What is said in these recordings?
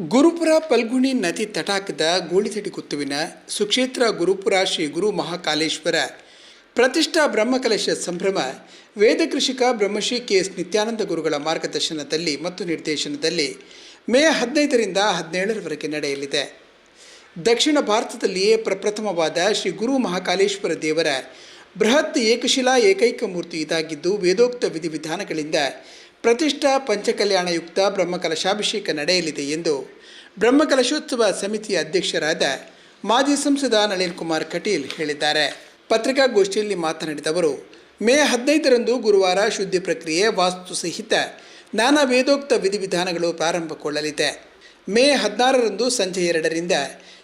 ಗುರುಪುರ ಪಲ್ಗುಣಿ ನದಿ ತಟಾಕದ ಗೋಳಿತಡಿ ಕುತ್ತುವಿನ ಸುಕ್ಷೇತ್ರ ಗುರುಪುರ ಶ್ರೀ ಗುರು ಮಹಾಕಾಲೇಶ್ವರ. ಪ್ರತಿಷ್ಠಾ ಬ್ರಹ್ಮಕಲಶ ಸಂಭ್ರಮ, ವೇದ ಕೃಷಿಕ ಬ್ರಹ್ಮಶ್ರೀ ಕೆ ಎಸ್ ನಿತ್ಯಾನಂದ ಗುರುಗಳ ಮಾರ್ಗದರ್ಶನದಲ್ಲಿ ಮತ್ತು ನಿರ್ದೇಶನದಲ್ಲಿ ಮೇ ಹದಿನೈದರಿಂದ ಹದಿನೇಳರವರೆಗೆ ನಡೆಯಲಿದೆ. ದಕ್ಷಿಣ ಭಾರತದಲ್ಲಿಯೇ ಪ್ರಪ್ರಥಮವಾದ ಶ್ರೀ ಗುರು ಮಹಾಕಾಲೇಶ್ವರ ದೇವರ ಬೃಹತ್ ಏಕಶಿಲಾ ಏಕೈಕ ಮೂರ್ತಿ ಇದಾಗಿದ್ದು, ವೇದೋಕ್ತ ವಿಧಿವಿಧಾನಗಳಿಂದ ಪ್ರತಿಷ್ಠಾ ಪಂಚಕಲ್ಯಾಣಯುಕ್ತ ಬ್ರಹ್ಮಕಲಶಾಭಿಷೇಕ ನಡೆಯಲಿದೆ ಎಂದು ಬ್ರಹ್ಮಕಲಶೋತ್ಸವ ಸಮಿತಿಯ ಅಧ್ಯಕ್ಷರಾದ ಮಾಜಿ ಸಂಸದ ನಳಿನ್ ಕುಮಾರ್ ಕಟೀಲ್ ಹೇಳಿದ್ದಾರೆ. ಪತ್ರಿಕಾಗೋಷ್ಠಿಯಲ್ಲಿ ಮಾತನಾಡಿದ ಅವರು, ಮೇ ಹದಿನೈದರಂದು ಗುರುವಾರ ಶುದ್ಧಿ ಪ್ರಕ್ರಿಯೆ, ವಾಸ್ತು ಸಹಿತ ನಾನಾ ವೇದೋಕ್ತ ವಿಧಿವಿಧಾನಗಳು ಪ್ರಾರಂಭಗೊಳ್ಳಲಿದೆ. ಮೇ ಹದಿನಾರರಂದು ಸಂಜೆ ಎರಡರಿಂದ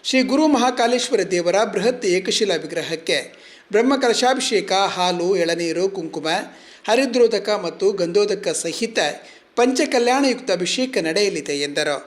ಶ್ರೀ ಗುರು ಮಹಾಕಾಲೇಶ್ವರ ದೇವರ ಬೃಹತ್ ಏಕಶಿಲಾ ವಿಗ್ರಹಕ್ಕೆ ಬ್ರಹ್ಮಕಲಶಾಭಿಷೇಕ, ಹಾಲು, ಎಳನೀರು, ಕುಂಕುಮ ಹರಿದ್ರೋದಕ ಮತ್ತು ಗಂಧೋದಕ ಸಹಿತ ಪಂಚಕಲ್ಯಾಣಯುಕ್ತ ಅಭಿಷೇಕ ನಡೆಯಲಿದೆ ಎಂದರು.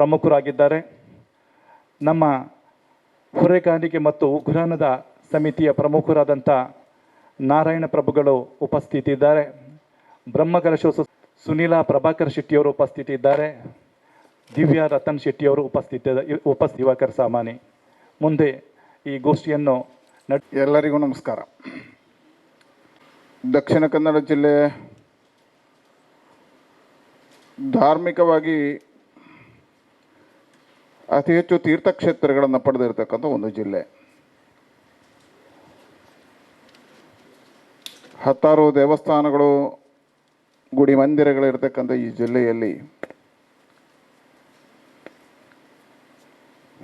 ಪ್ರಮುಖರಾಗಿದ್ದಾರೆ. ನಮ್ಮ ಹೊರೆಗಾಣಿಕೆ ಮತ್ತು ಉಗ್ರಾನದ ಸಮಿತಿಯ ಪ್ರಮುಖರಾದಂಥ ನಾರಾಯಣ ಪ್ರಭುಗಳು ಉಪಸ್ಥಿತಿ ಇದ್ದಾರೆ ಶೋಸ ಸುನೀಲ ಪ್ರಭಾಕರ್ ಶೆಟ್ಟಿಯವರು ಉಪಸ್ಥಿತಿ ಇದ್ದಾರೆ ದಿವ್ಯಾ ರತನ್ ಶೆಟ್ಟಿಯವರು ಉಪಸ್ಥಿತ ಉಪಸ್ಥಿತಿ ಸಾಮಾನಿ. ಮುಂದೆ ಈ ಗೋಷ್ಠಿಯನ್ನು ನಡ್ ಎಲ್ಲರಿಗೂ ನಮಸ್ಕಾರ. ದಕ್ಷಿಣ ಕನ್ನಡ ಜಿಲ್ಲೆ ಧಾರ್ಮಿಕವಾಗಿ ಅತಿ ಹೆಚ್ಚು ತೀರ್ಥಕ್ಷೇತ್ರಗಳನ್ನು ಪಡೆದಿರ್ತಕ್ಕಂಥ ಒಂದು ಜಿಲ್ಲೆ. ಹತ್ತಾರು ದೇವಸ್ಥಾನಗಳು, ಗುಡಿ ಮಂದಿರಗಳಿರ್ತಕ್ಕಂಥ ಈ ಜಿಲ್ಲೆಯಲ್ಲಿ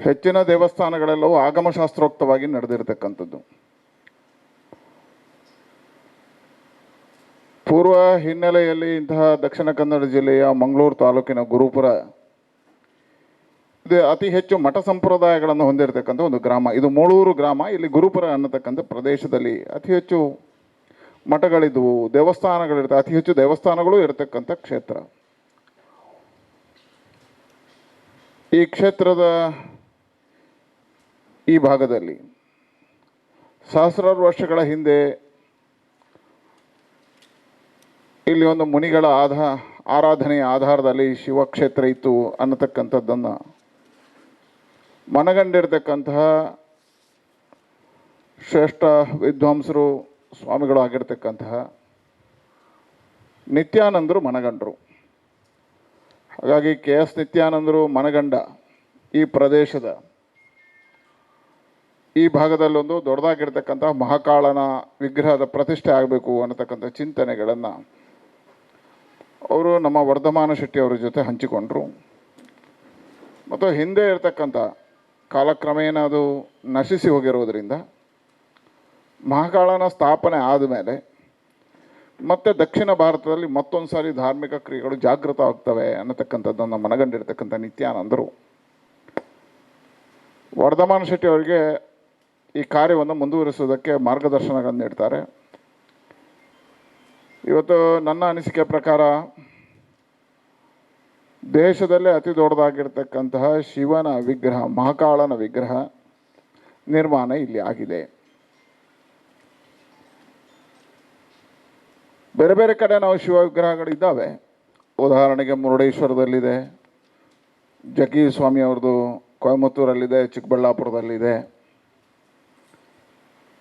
ಹೆಚ್ಚಿನ ದೇವಸ್ಥಾನಗಳೆಲ್ಲವೂ ಆಗಮಶಾಸ್ತ್ರೋಕ್ತವಾಗಿ ನಡೆದಿರ್ತಕ್ಕಂಥದ್ದು. ಪೂರ್ವ ಹಿನ್ನೆಲೆಯಲ್ಲಿ ಇಂತಹ ದಕ್ಷಿಣ ಕನ್ನಡ ಜಿಲ್ಲೆಯ ಮಂಗಳೂರು ತಾಲೂಕಿನ ಗುರುಪುರ ಇದು ಅತಿ ಹೆಚ್ಚು ಮಠ ಸಂಪ್ರದಾಯಗಳನ್ನು ಹೊಂದಿರತಕ್ಕಂಥ ಒಂದು ಗ್ರಾಮ. ಇದು ಮೂಳೂರು ಗ್ರಾಮ. ಇಲ್ಲಿ ಗುರುಪುರ ಅನ್ನತಕ್ಕಂಥ ಪ್ರದೇಶದಲ್ಲಿ ಅತಿ ಹೆಚ್ಚು ಮಠಗಳಿದ್ವು ದೇವಸ್ಥಾನಗಳಿರ್ತವೆ ಅತಿ ಹೆಚ್ಚು ದೇವಸ್ಥಾನಗಳು ಇರತಕ್ಕಂಥ ಕ್ಷೇತ್ರ. ಈ ಕ್ಷೇತ್ರದ ಈ ಭಾಗದಲ್ಲಿ ಸಹಸ್ರಾರು ವರ್ಷಗಳ ಹಿಂದೆ ಇಲ್ಲಿ ಒಂದು ಮುನಿಗಳ ಆಧ, ಆರಾಧನೆಯ ಆಧಾರದಲ್ಲಿ ಶಿವಕ್ಷೇತ್ರ ಇತ್ತು ಅನ್ನತಕ್ಕಂಥದ್ದನ್ನು ಮನಗಂಡಿರ್ತಕ್ಕಂತಹ ಶ್ರೇಷ್ಠ ವಿದ್ವಾಂಸರು ಸ್ವಾಮಿಗಳು ಆಗಿರ್ತಕ್ಕಂತಹ ನಿತ್ಯಾನಂದರು ಮನಗಂಡರು. ಹಾಗಾಗಿ ಕೆ ಎಸ್ ನಿತ್ಯಾನಂದರು ಮನಗಂಡ ಈ ಪ್ರದೇಶದ ಈ ಭಾಗದಲ್ಲೊಂದು ದೊಡ್ಡದಾಗಿರ್ತಕ್ಕಂಥ ಮಹಾಕಾಳನ ವಿಗ್ರಹದ ಪ್ರತಿಷ್ಠೆ ಆಗಬೇಕು ಅನ್ನತಕ್ಕಂಥ ಚಿಂತನೆಗಳನ್ನು ಅವರು ನಮ್ಮ ವರ್ಧಮಾನ ಶೆಟ್ಟಿ ಅವರ ಜೊತೆ ಹಂಚಿಕೊಂಡರು. ಮತ್ತು ಹಿಂದೆ ಇರತಕ್ಕಂಥ ಕಾಲಕ್ರಮೇಣ ಅದು ನಶಿಸಿ ಹೋಗಿರುವುದರಿಂದ ಮಹಾಕಾಳನ ಸ್ಥಾಪನೆ ಆದಮೇಲೆ ಮತ್ತೆ ದಕ್ಷಿಣ ಭಾರತದಲ್ಲಿ ಮತ್ತೊಂದು ಸಾರಿ ಧಾರ್ಮಿಕ ಕ್ರಿಯೆಗಳು ಜಾಗೃತ ಆಗ್ತವೆ ಅನ್ನತಕ್ಕಂಥದ್ದನ್ನು ಮನಗಂಡಿರ್ತಕ್ಕಂಥ ನಿತ್ಯಾನಂದರು. ವರ್ಧಮಾನ ಶೆಟ್ಟಿ ಅವರಿಗೆ ಈ ಕಾರ್ಯವನ್ನು ಮುಂದುವರಿಸೋದಕ್ಕೆ ಮಾರ್ಗದರ್ಶನಗಳನ್ನು ನೀಡ್ತಾರೆ. ಇವತ್ತು ನನ್ನ ಅನಿಸಿಕೆ ಪ್ರಕಾರ ದೇಶದಲ್ಲೇ ಅತಿ ದೊಡ್ಡದಾಗಿರ್ತಕ್ಕಂತಹ ಶಿವನ ವಿಗ್ರಹ, ಮಹಾಕಾಳನ ವಿಗ್ರಹ ನಿರ್ಮಾಣ ಇಲ್ಲಿ ಆಗಿದೆ. ಬೇರೆ ಬೇರೆ ಕಡೆ ನಾವು ಶಿವ ವಿಗ್ರಹಗಳಿದ್ದಾವೆ ಉದಾಹರಣೆಗೆ ಮುರುಡೇಶ್ವರದಲ್ಲಿದೆ ಜಗ್ಗಿ ಸ್ವಾಮಿ ಅವ್ರದ್ದು ಕೊಯಮತ್ತೂರಲ್ಲಿದೆ, ಚಿಕ್ಕಬಳ್ಳಾಪುರದಲ್ಲಿದೆ.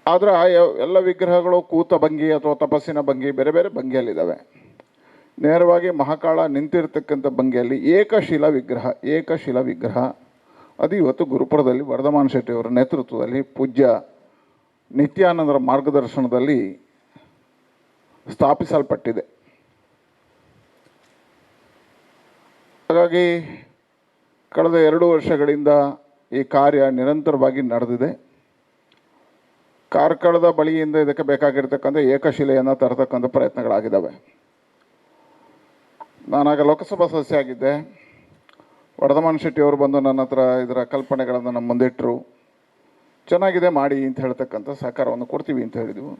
ಆದರೆ ಎಲ್ಲ ವಿಗ್ರಹಗಳು ಕೂತ ಭಂಗಿ ಅಥವಾ ತಪಸ್ಸಿನ ಭಂಗಿ ಬೇರೆ ಬೇರೆ ಭಂಗಿಯಲ್ಲಿದ್ದಾವೆ. ನೇರವಾಗಿ ಮಹಾಕಾಳ ನಿಂತಿರ್ತಕ್ಕಂಥ ಭಂಗಿಯಲ್ಲಿ ಏಕಶಿಲಾ ವಿಗ್ರಹ ಏಕಶಿಲಾ ವಿಗ್ರಹ. ಅದು ಇವತ್ತು ಗುರುಪುರದಲ್ಲಿ ವರ್ಧಮಾನ್ ಶೆಟ್ಟಿಯವರ ನೇತೃತ್ವದಲ್ಲಿ ಪೂಜ್ಯ ನಿತ್ಯಾನಂದರ ಮಾರ್ಗದರ್ಶನದಲ್ಲಿ ಸ್ಥಾಪಿಸಲ್ಪಟ್ಟಿದೆ. ಹಾಗಾಗಿ ಕಳೆದ ಎರಡು ವರ್ಷಗಳಿಂದ ಈ ಕಾರ್ಯ ನಿರಂತರವಾಗಿ ನಡೆದಿದೆ. ಕಾರ್ಕಳದ ಬಳಿಯಿಂದ ಇದಕ್ಕೆ ಬೇಕಾಗಿರ್ತಕ್ಕಂಥ ಏಕಶಿಲೆಯನ್ನು ತರತಕ್ಕಂಥ ಪ್ರಯತ್ನಗಳಾಗಿದ್ದಾವೆ. ನಾನಾಗ ಲೋಕಸಭಾ ಸದಸ್ಯ ಆಗಿದ್ದೆ. ವರ್ಧಮಾನ್ ಶೆಟ್ಟಿಯವರು ಬಂದು ನನ್ನ ಹತ್ರ ಇದರ ಕಲ್ಪನೆಗಳನ್ನು ನಮ್ಮ ಮುಂದಿಟ್ಟರು ಚೆನ್ನಾಗಿದೆ ಮಾಡಿ ಅಂತ ಹೇಳ್ತಕ್ಕಂಥ ಸಹಕಾರವನ್ನು ಕೊಡ್ತೀವಿ ಅಂತ ಹೇಳಿದ್ವು.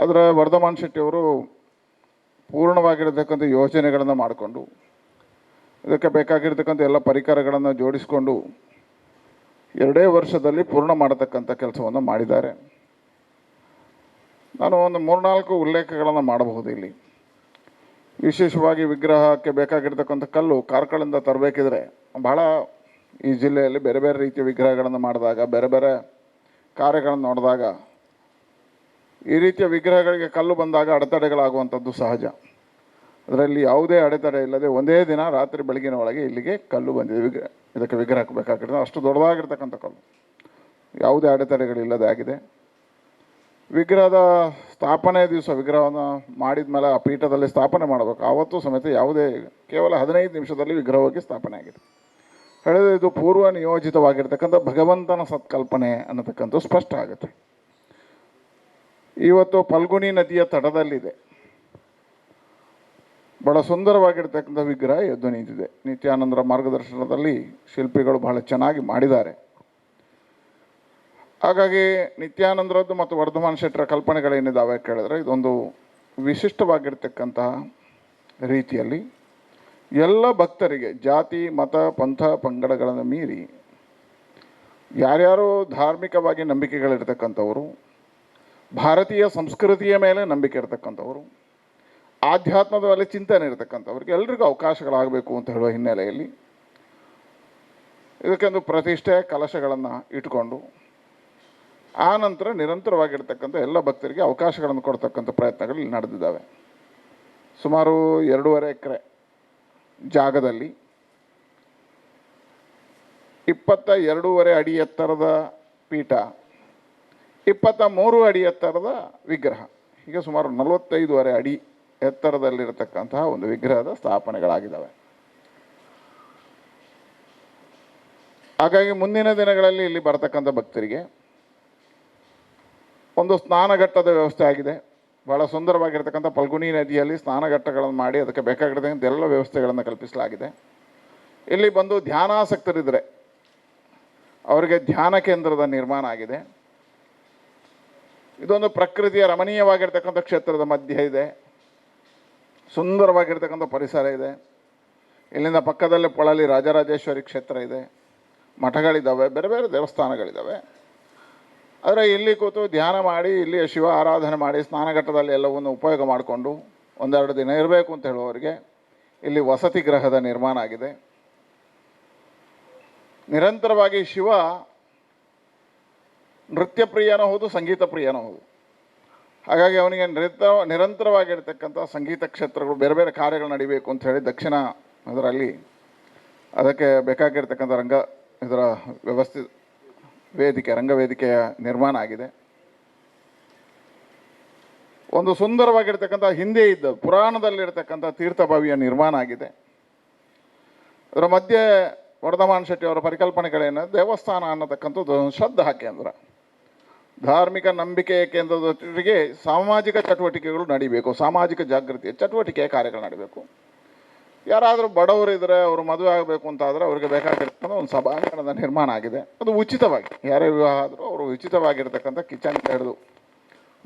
ಆದರೆ ವರ್ಧಮಾನ್ ಶೆಟ್ಟಿಯವರು ಪೂರ್ಣವಾಗಿರತಕ್ಕಂಥ ಯೋಜನೆಗಳನ್ನು ಮಾಡಿಕೊಂಡು, ಇದಕ್ಕೆ ಬೇಕಾಗಿರ್ತಕ್ಕಂಥ ಎಲ್ಲ ಪರಿಕರಗಳನ್ನು ಜೋಡಿಸಿಕೊಂಡು ಎರಡೇ ವರ್ಷದಲ್ಲಿ ಪೂರ್ಣ ಮಾಡತಕ್ಕಂಥ ಕೆಲಸವನ್ನು ಮಾಡಿದ್ದಾರೆ. ನಾನು ಒಂದು ಮೂರ್ನಾಲ್ಕು ಉಲ್ಲೇಖಗಳನ್ನು ಮಾಡಬಹುದು ಇಲ್ಲಿ ವಿಶೇಷವಾಗಿ ವಿಗ್ರಹಕ್ಕೆ ಬೇಕಾಗಿರ್ತಕ್ಕಂಥ ಕಲ್ಲು ಕಾರ್ಕಳಿಂದ ತರಬೇಕಿದ್ರೆ ಬಹಳ ಈ ಜಿಲ್ಲೆಯಲ್ಲಿ ಬೇರೆ ಬೇರೆ ರೀತಿಯ ವಿಗ್ರಹಗಳನ್ನು ಮಾಡಿದಾಗ, ಬೇರೆ ಬೇರೆ ಕಾರ್ಯಗಳನ್ನು ನೋಡಿದಾಗ ಈ ರೀತಿಯ ವಿಗ್ರಹಗಳಿಗೆ ಕಲ್ಲು ಬಂದಾಗ ಅಡೆತಡೆಗಳಾಗುವಂಥದ್ದು ಸಹಜ. ಅದರಲ್ಲಿ ಯಾವುದೇ ಅಡೆತಡೆ ಇಲ್ಲದೆ ಒಂದೇ ದಿನ ರಾತ್ರಿ ಬೆಳಗಿನ ಒಳಗೆ ಇಲ್ಲಿಗೆ ಕಲ್ಲು ಬಂದಿದೆ. ವಿಗ್ರಹ ಇದಕ್ಕೆ ವಿಗ್ರಹಕ್ಕೆ ಬೇಕಾಗಿರ್ತದೆ ಅಷ್ಟು ದೊಡ್ಡದಾಗಿರ್ತಕ್ಕಂಥ ಕಲ್ಲು. ಯಾವುದೇ ಅಡೆತಡೆಗಳಿಲ್ಲದೆ ಆಗಿದೆ. ವಿಗ್ರಹದ ಸ್ಥಾಪನೆ ದಿವಸ ವಿಗ್ರಹವನ್ನು ಮಾಡಿದ ಮೇಲೆ ಆ ಪೀಠದಲ್ಲಿ ಸ್ಥಾಪನೆ ಮಾಡಬೇಕು. ಆವತ್ತು ಸಮೇತ ಯಾವುದೇ, ಕೇವಲ ಹದಿನೈದು ನಿಮಿಷದಲ್ಲಿ ವಿಗ್ರಹವಾಗಿ ಸ್ಥಾಪನೆ ಆಗಿದೆ. ಹೇಳಿದ್ರೆ ಇದು ಪೂರ್ವ ನಿಯೋಜಿತವಾಗಿರ್ತಕ್ಕಂಥ ಭಗವಂತನ ಸತ್ಕಲ್ಪನೆ ಅನ್ನತಕ್ಕಂಥ ಸ್ಪಷ್ಟ ಆಗುತ್ತೆ. ಇವತ್ತು ಫಲ್ಗುಣಿ ನದಿಯ ತಟದಲ್ಲಿದೆ. ಬಹಳ ಸುಂದರವಾಗಿರ್ತಕ್ಕಂಥ ವಿಗ್ರಹ ಎದ್ದು ನಿಂತಿದೆ. ನಿತ್ಯಾನಂದರ ಮಾರ್ಗದರ್ಶನದಲ್ಲಿ ಶಿಲ್ಪಿಗಳು ಬಹಳ ಚೆನ್ನಾಗಿ ಮಾಡಿದ್ದಾರೆ. ಹಾಗಾಗಿ ನಿತ್ಯಾನಂದರದ್ದು ಮತ್ತು ವರ್ಧಮಾನ್ ಶೆಟ್ಟರ ಕಲ್ಪನೆಗಳೇನಿದ್ದಾವೆ ಕೇಳಿದ್ರೆ ಇದೊಂದು ವಿಶಿಷ್ಟವಾಗಿರ್ತಕ್ಕಂತಹ ರೀತಿಯಲ್ಲಿ ಎಲ್ಲ ಭಕ್ತರಿಗೆ ಜಾತಿ, ಮತ, ಪಂಥ, ಪಂಗಡಗಳನ್ನು ಮೀರಿ ಯಾರ್ಯಾರು ಧಾರ್ಮಿಕವಾಗಿ ನಂಬಿಕೆಗಳಿರ್ತಕ್ಕಂಥವರು, ಭಾರತೀಯ ಸಂಸ್ಕೃತಿಯ ಮೇಲೆ ನಂಬಿಕೆ ಇರತಕ್ಕಂಥವರು ಆಧ್ಯಾತ್ಮದ ಮೇಲೆ ಚಿಂತನೆ ಇರತಕ್ಕಂಥವ್ರಿಗೆ ಎಲ್ರಿಗೂ ಅವಕಾಶಗಳಾಗಬೇಕು ಅಂತ ಹೇಳುವ ಹಿನ್ನೆಲೆಯಲ್ಲಿ ಇದಕ್ಕೊಂದು ಪ್ರತಿಷ್ಠೆ, ಕಲಶಗಳನ್ನು ಇಟ್ಕೊಂಡು ಆ ನಂತರ ನಿರಂತರವಾಗಿರ್ತಕ್ಕಂಥ ಎಲ್ಲ ಭಕ್ತರಿಗೆ ಅವಕಾಶಗಳನ್ನು ಕೊಡ್ತಕ್ಕಂಥ ಪ್ರಯತ್ನಗಳು ಇಲ್ಲಿ ನಡೆದಿದ್ದಾವೆ. ಸುಮಾರು ಎರಡೂವರೆ ಎಕರೆ ಜಾಗದಲ್ಲಿ ಇಪ್ಪತ್ತ ಎರಡೂವರೆ ಅಡಿ ಎತ್ತರದ ಪೀಠ, ಇಪ್ಪತ್ತ ಮೂರು ಅಡಿ ಎತ್ತರದ ವಿಗ್ರಹ, ಹೀಗೆ ಸುಮಾರು ನಲವತ್ತೈದುವರೆ ಅಡಿ ಎತ್ತರದಲ್ಲಿರತಕ್ಕಂತಹ ಒಂದು ವಿಗ್ರಹದ ಸ್ಥಾಪನೆಗಳಾಗಿದ್ದಾವೆ. ಹಾಗಾಗಿ ಮುಂದಿನ ದಿನಗಳಲ್ಲಿ ಇಲ್ಲಿ ಬರತಕ್ಕಂಥ ಭಕ್ತರಿಗೆ ಒಂದು ಸ್ನಾನಘಟ್ಟದ ವ್ಯವಸ್ಥೆ ಆಗಿದೆ. ಬಹಳ ಸುಂದರವಾಗಿರ್ತಕ್ಕಂಥ ಫಲ್ಗುಣಿ ನದಿಯಲ್ಲಿ ಸ್ನಾನಘಟ್ಟಗಳನ್ನು ಮಾಡಿ ಅದಕ್ಕೆ ಬೇಕಾಗಿರ್ತಕ್ಕಂಥ ಎಲ್ಲ ವ್ಯವಸ್ಥೆಗಳನ್ನು ಕಲ್ಪಿಸಲಾಗಿದೆ. ಇಲ್ಲಿ ಬಂದು ಧ್ಯಾನಾಸಕ್ತರಿದ್ದರೆ ಅವರಿಗೆ ಧ್ಯಾನ ಕೇಂದ್ರದ ನಿರ್ಮಾಣ ಆಗಿದೆ. ಇದೊಂದು ಪ್ರಕೃತಿಯ ರಮಣೀಯವಾಗಿರ್ತಕ್ಕಂಥ ಕ್ಷೇತ್ರದ ಮಧ್ಯೆ ಇದೆ. ಸುಂದರವಾಗಿರ್ತಕ್ಕಂಥ ಪರಿಸರ ಇದೆ. ಇಲ್ಲಿಂದ ಪಕ್ಕದಲ್ಲೇ ಪೊಳಲಿ ರಾಜರಾಜೇಶ್ವರಿ ಕ್ಷೇತ್ರ ಇದೆ. ಮಠಗಳಿದ್ದಾವೆ ಬೇರೆ ಬೇರೆ ದೇವಸ್ಥಾನಗಳಿದ್ದಾವೆ ಆದರೆ ಇಲ್ಲಿ ಕೂತು ಧ್ಯಾನ ಮಾಡಿ ಇಲ್ಲಿ ಶಿವ ಆರಾಧನೆ ಮಾಡಿ, ಸ್ನಾನಘಟ್ಟದಲ್ಲಿ ಎಲ್ಲವನ್ನು ಉಪಯೋಗ ಮಾಡಿಕೊಂಡು ಒಂದೆರಡು ದಿನ ಇರಬೇಕು ಅಂತ ಹೇಳುವವರಿಗೆ ಇಲ್ಲಿ ವಸತಿ ಗ್ರಹದ ನಿರ್ಮಾಣ ಆಗಿದೆ. ನಿರಂತರವಾಗಿ ಶಿವ ನೃತ್ಯ ಪ್ರಿಯನೂ ಹೌದು, ಸಂಗೀತ ಪ್ರಿಯನೂ ಹೌದು. ಹಾಗಾಗಿ ಅವನಿಗೆ ನಿರಂತರ ನಿರಂತರವಾಗಿರ್ತಕ್ಕಂಥ ಸಂಗೀತ ಕ್ಷೇತ್ರಗಳು, ಬೇರೆ ಬೇರೆ ಕಾರ್ಯಗಳು ನಡಿಬೇಕು ಅಂತ ಹೇಳಿ ದಕ್ಷಿಣ ಇದರಲ್ಲಿ ಅದಕ್ಕೆ ಬೇಕಾಗಿರ್ತಕ್ಕಂಥ ರಂಗ ಇದರ ವ್ಯವಸ್ಥೆ ವೇದಿಕೆ, ರಂಗವೇದಿಕೆಯ ನಿರ್ಮಾಣ ಆಗಿದೆ. ಒಂದು ಸುಂದರವಾಗಿರ್ತಕ್ಕಂಥ ಹಿಂದೆ ಇದ್ದ ಪುರಾಣದಲ್ಲಿರ್ತಕ್ಕಂಥ ತೀರ್ಥಭಾವಿಯ ನಿರ್ಮಾಣ ಆಗಿದೆ. ಅದರ ಮಧ್ಯೆ ವರ್ಧಮಾನ್ ಶೆಟ್ಟಿ ಅವರ ಪರಿಕಲ್ಪನೆಗಳೇನು? ದೇವಸ್ಥಾನ ಅನ್ನತಕ್ಕಂಥದ್ದು ಶ್ರದ್ಧಾ ಕೇಂದ್ರ. ಧಾರ್ಮಿಕ ನಂಬಿಕೆಯ ಕೇಂದ್ರದ ಜೊತೆಗೆ ಸಾಮಾಜಿಕ ಚಟುವಟಿಕೆಗಳು ನಡೀಬೇಕು. ಸಾಮಾಜಿಕ ಜಾಗೃತಿಯ ಚಟುವಟಿಕೆಯ ಕಾರ್ಯಗಳು ನಡೀಬೇಕು. ಯಾರಾದರೂ ಬಡವರು ಇದ್ದರೆ ಅವರು ಮದುವೆ ಆಗಬೇಕು ಅಂತ ಆದರೆ ಅವರಿಗೆ ಬೇಕಾಗಿರ್ತಕ್ಕಂಥ ಒಂದು ಸಭಾಂಗಣದ ನಿರ್ಮಾಣ ಆಗಿದೆ. ಅದು ಉಚಿತವಾಗಿ. ಯಾರೇ ವಿವಾಹ ಆದರೂ ಅವರು ಉಚಿತವಾಗಿರ್ತಕ್ಕಂಥ ಕಿಚನ್ ಹಿಡಿದು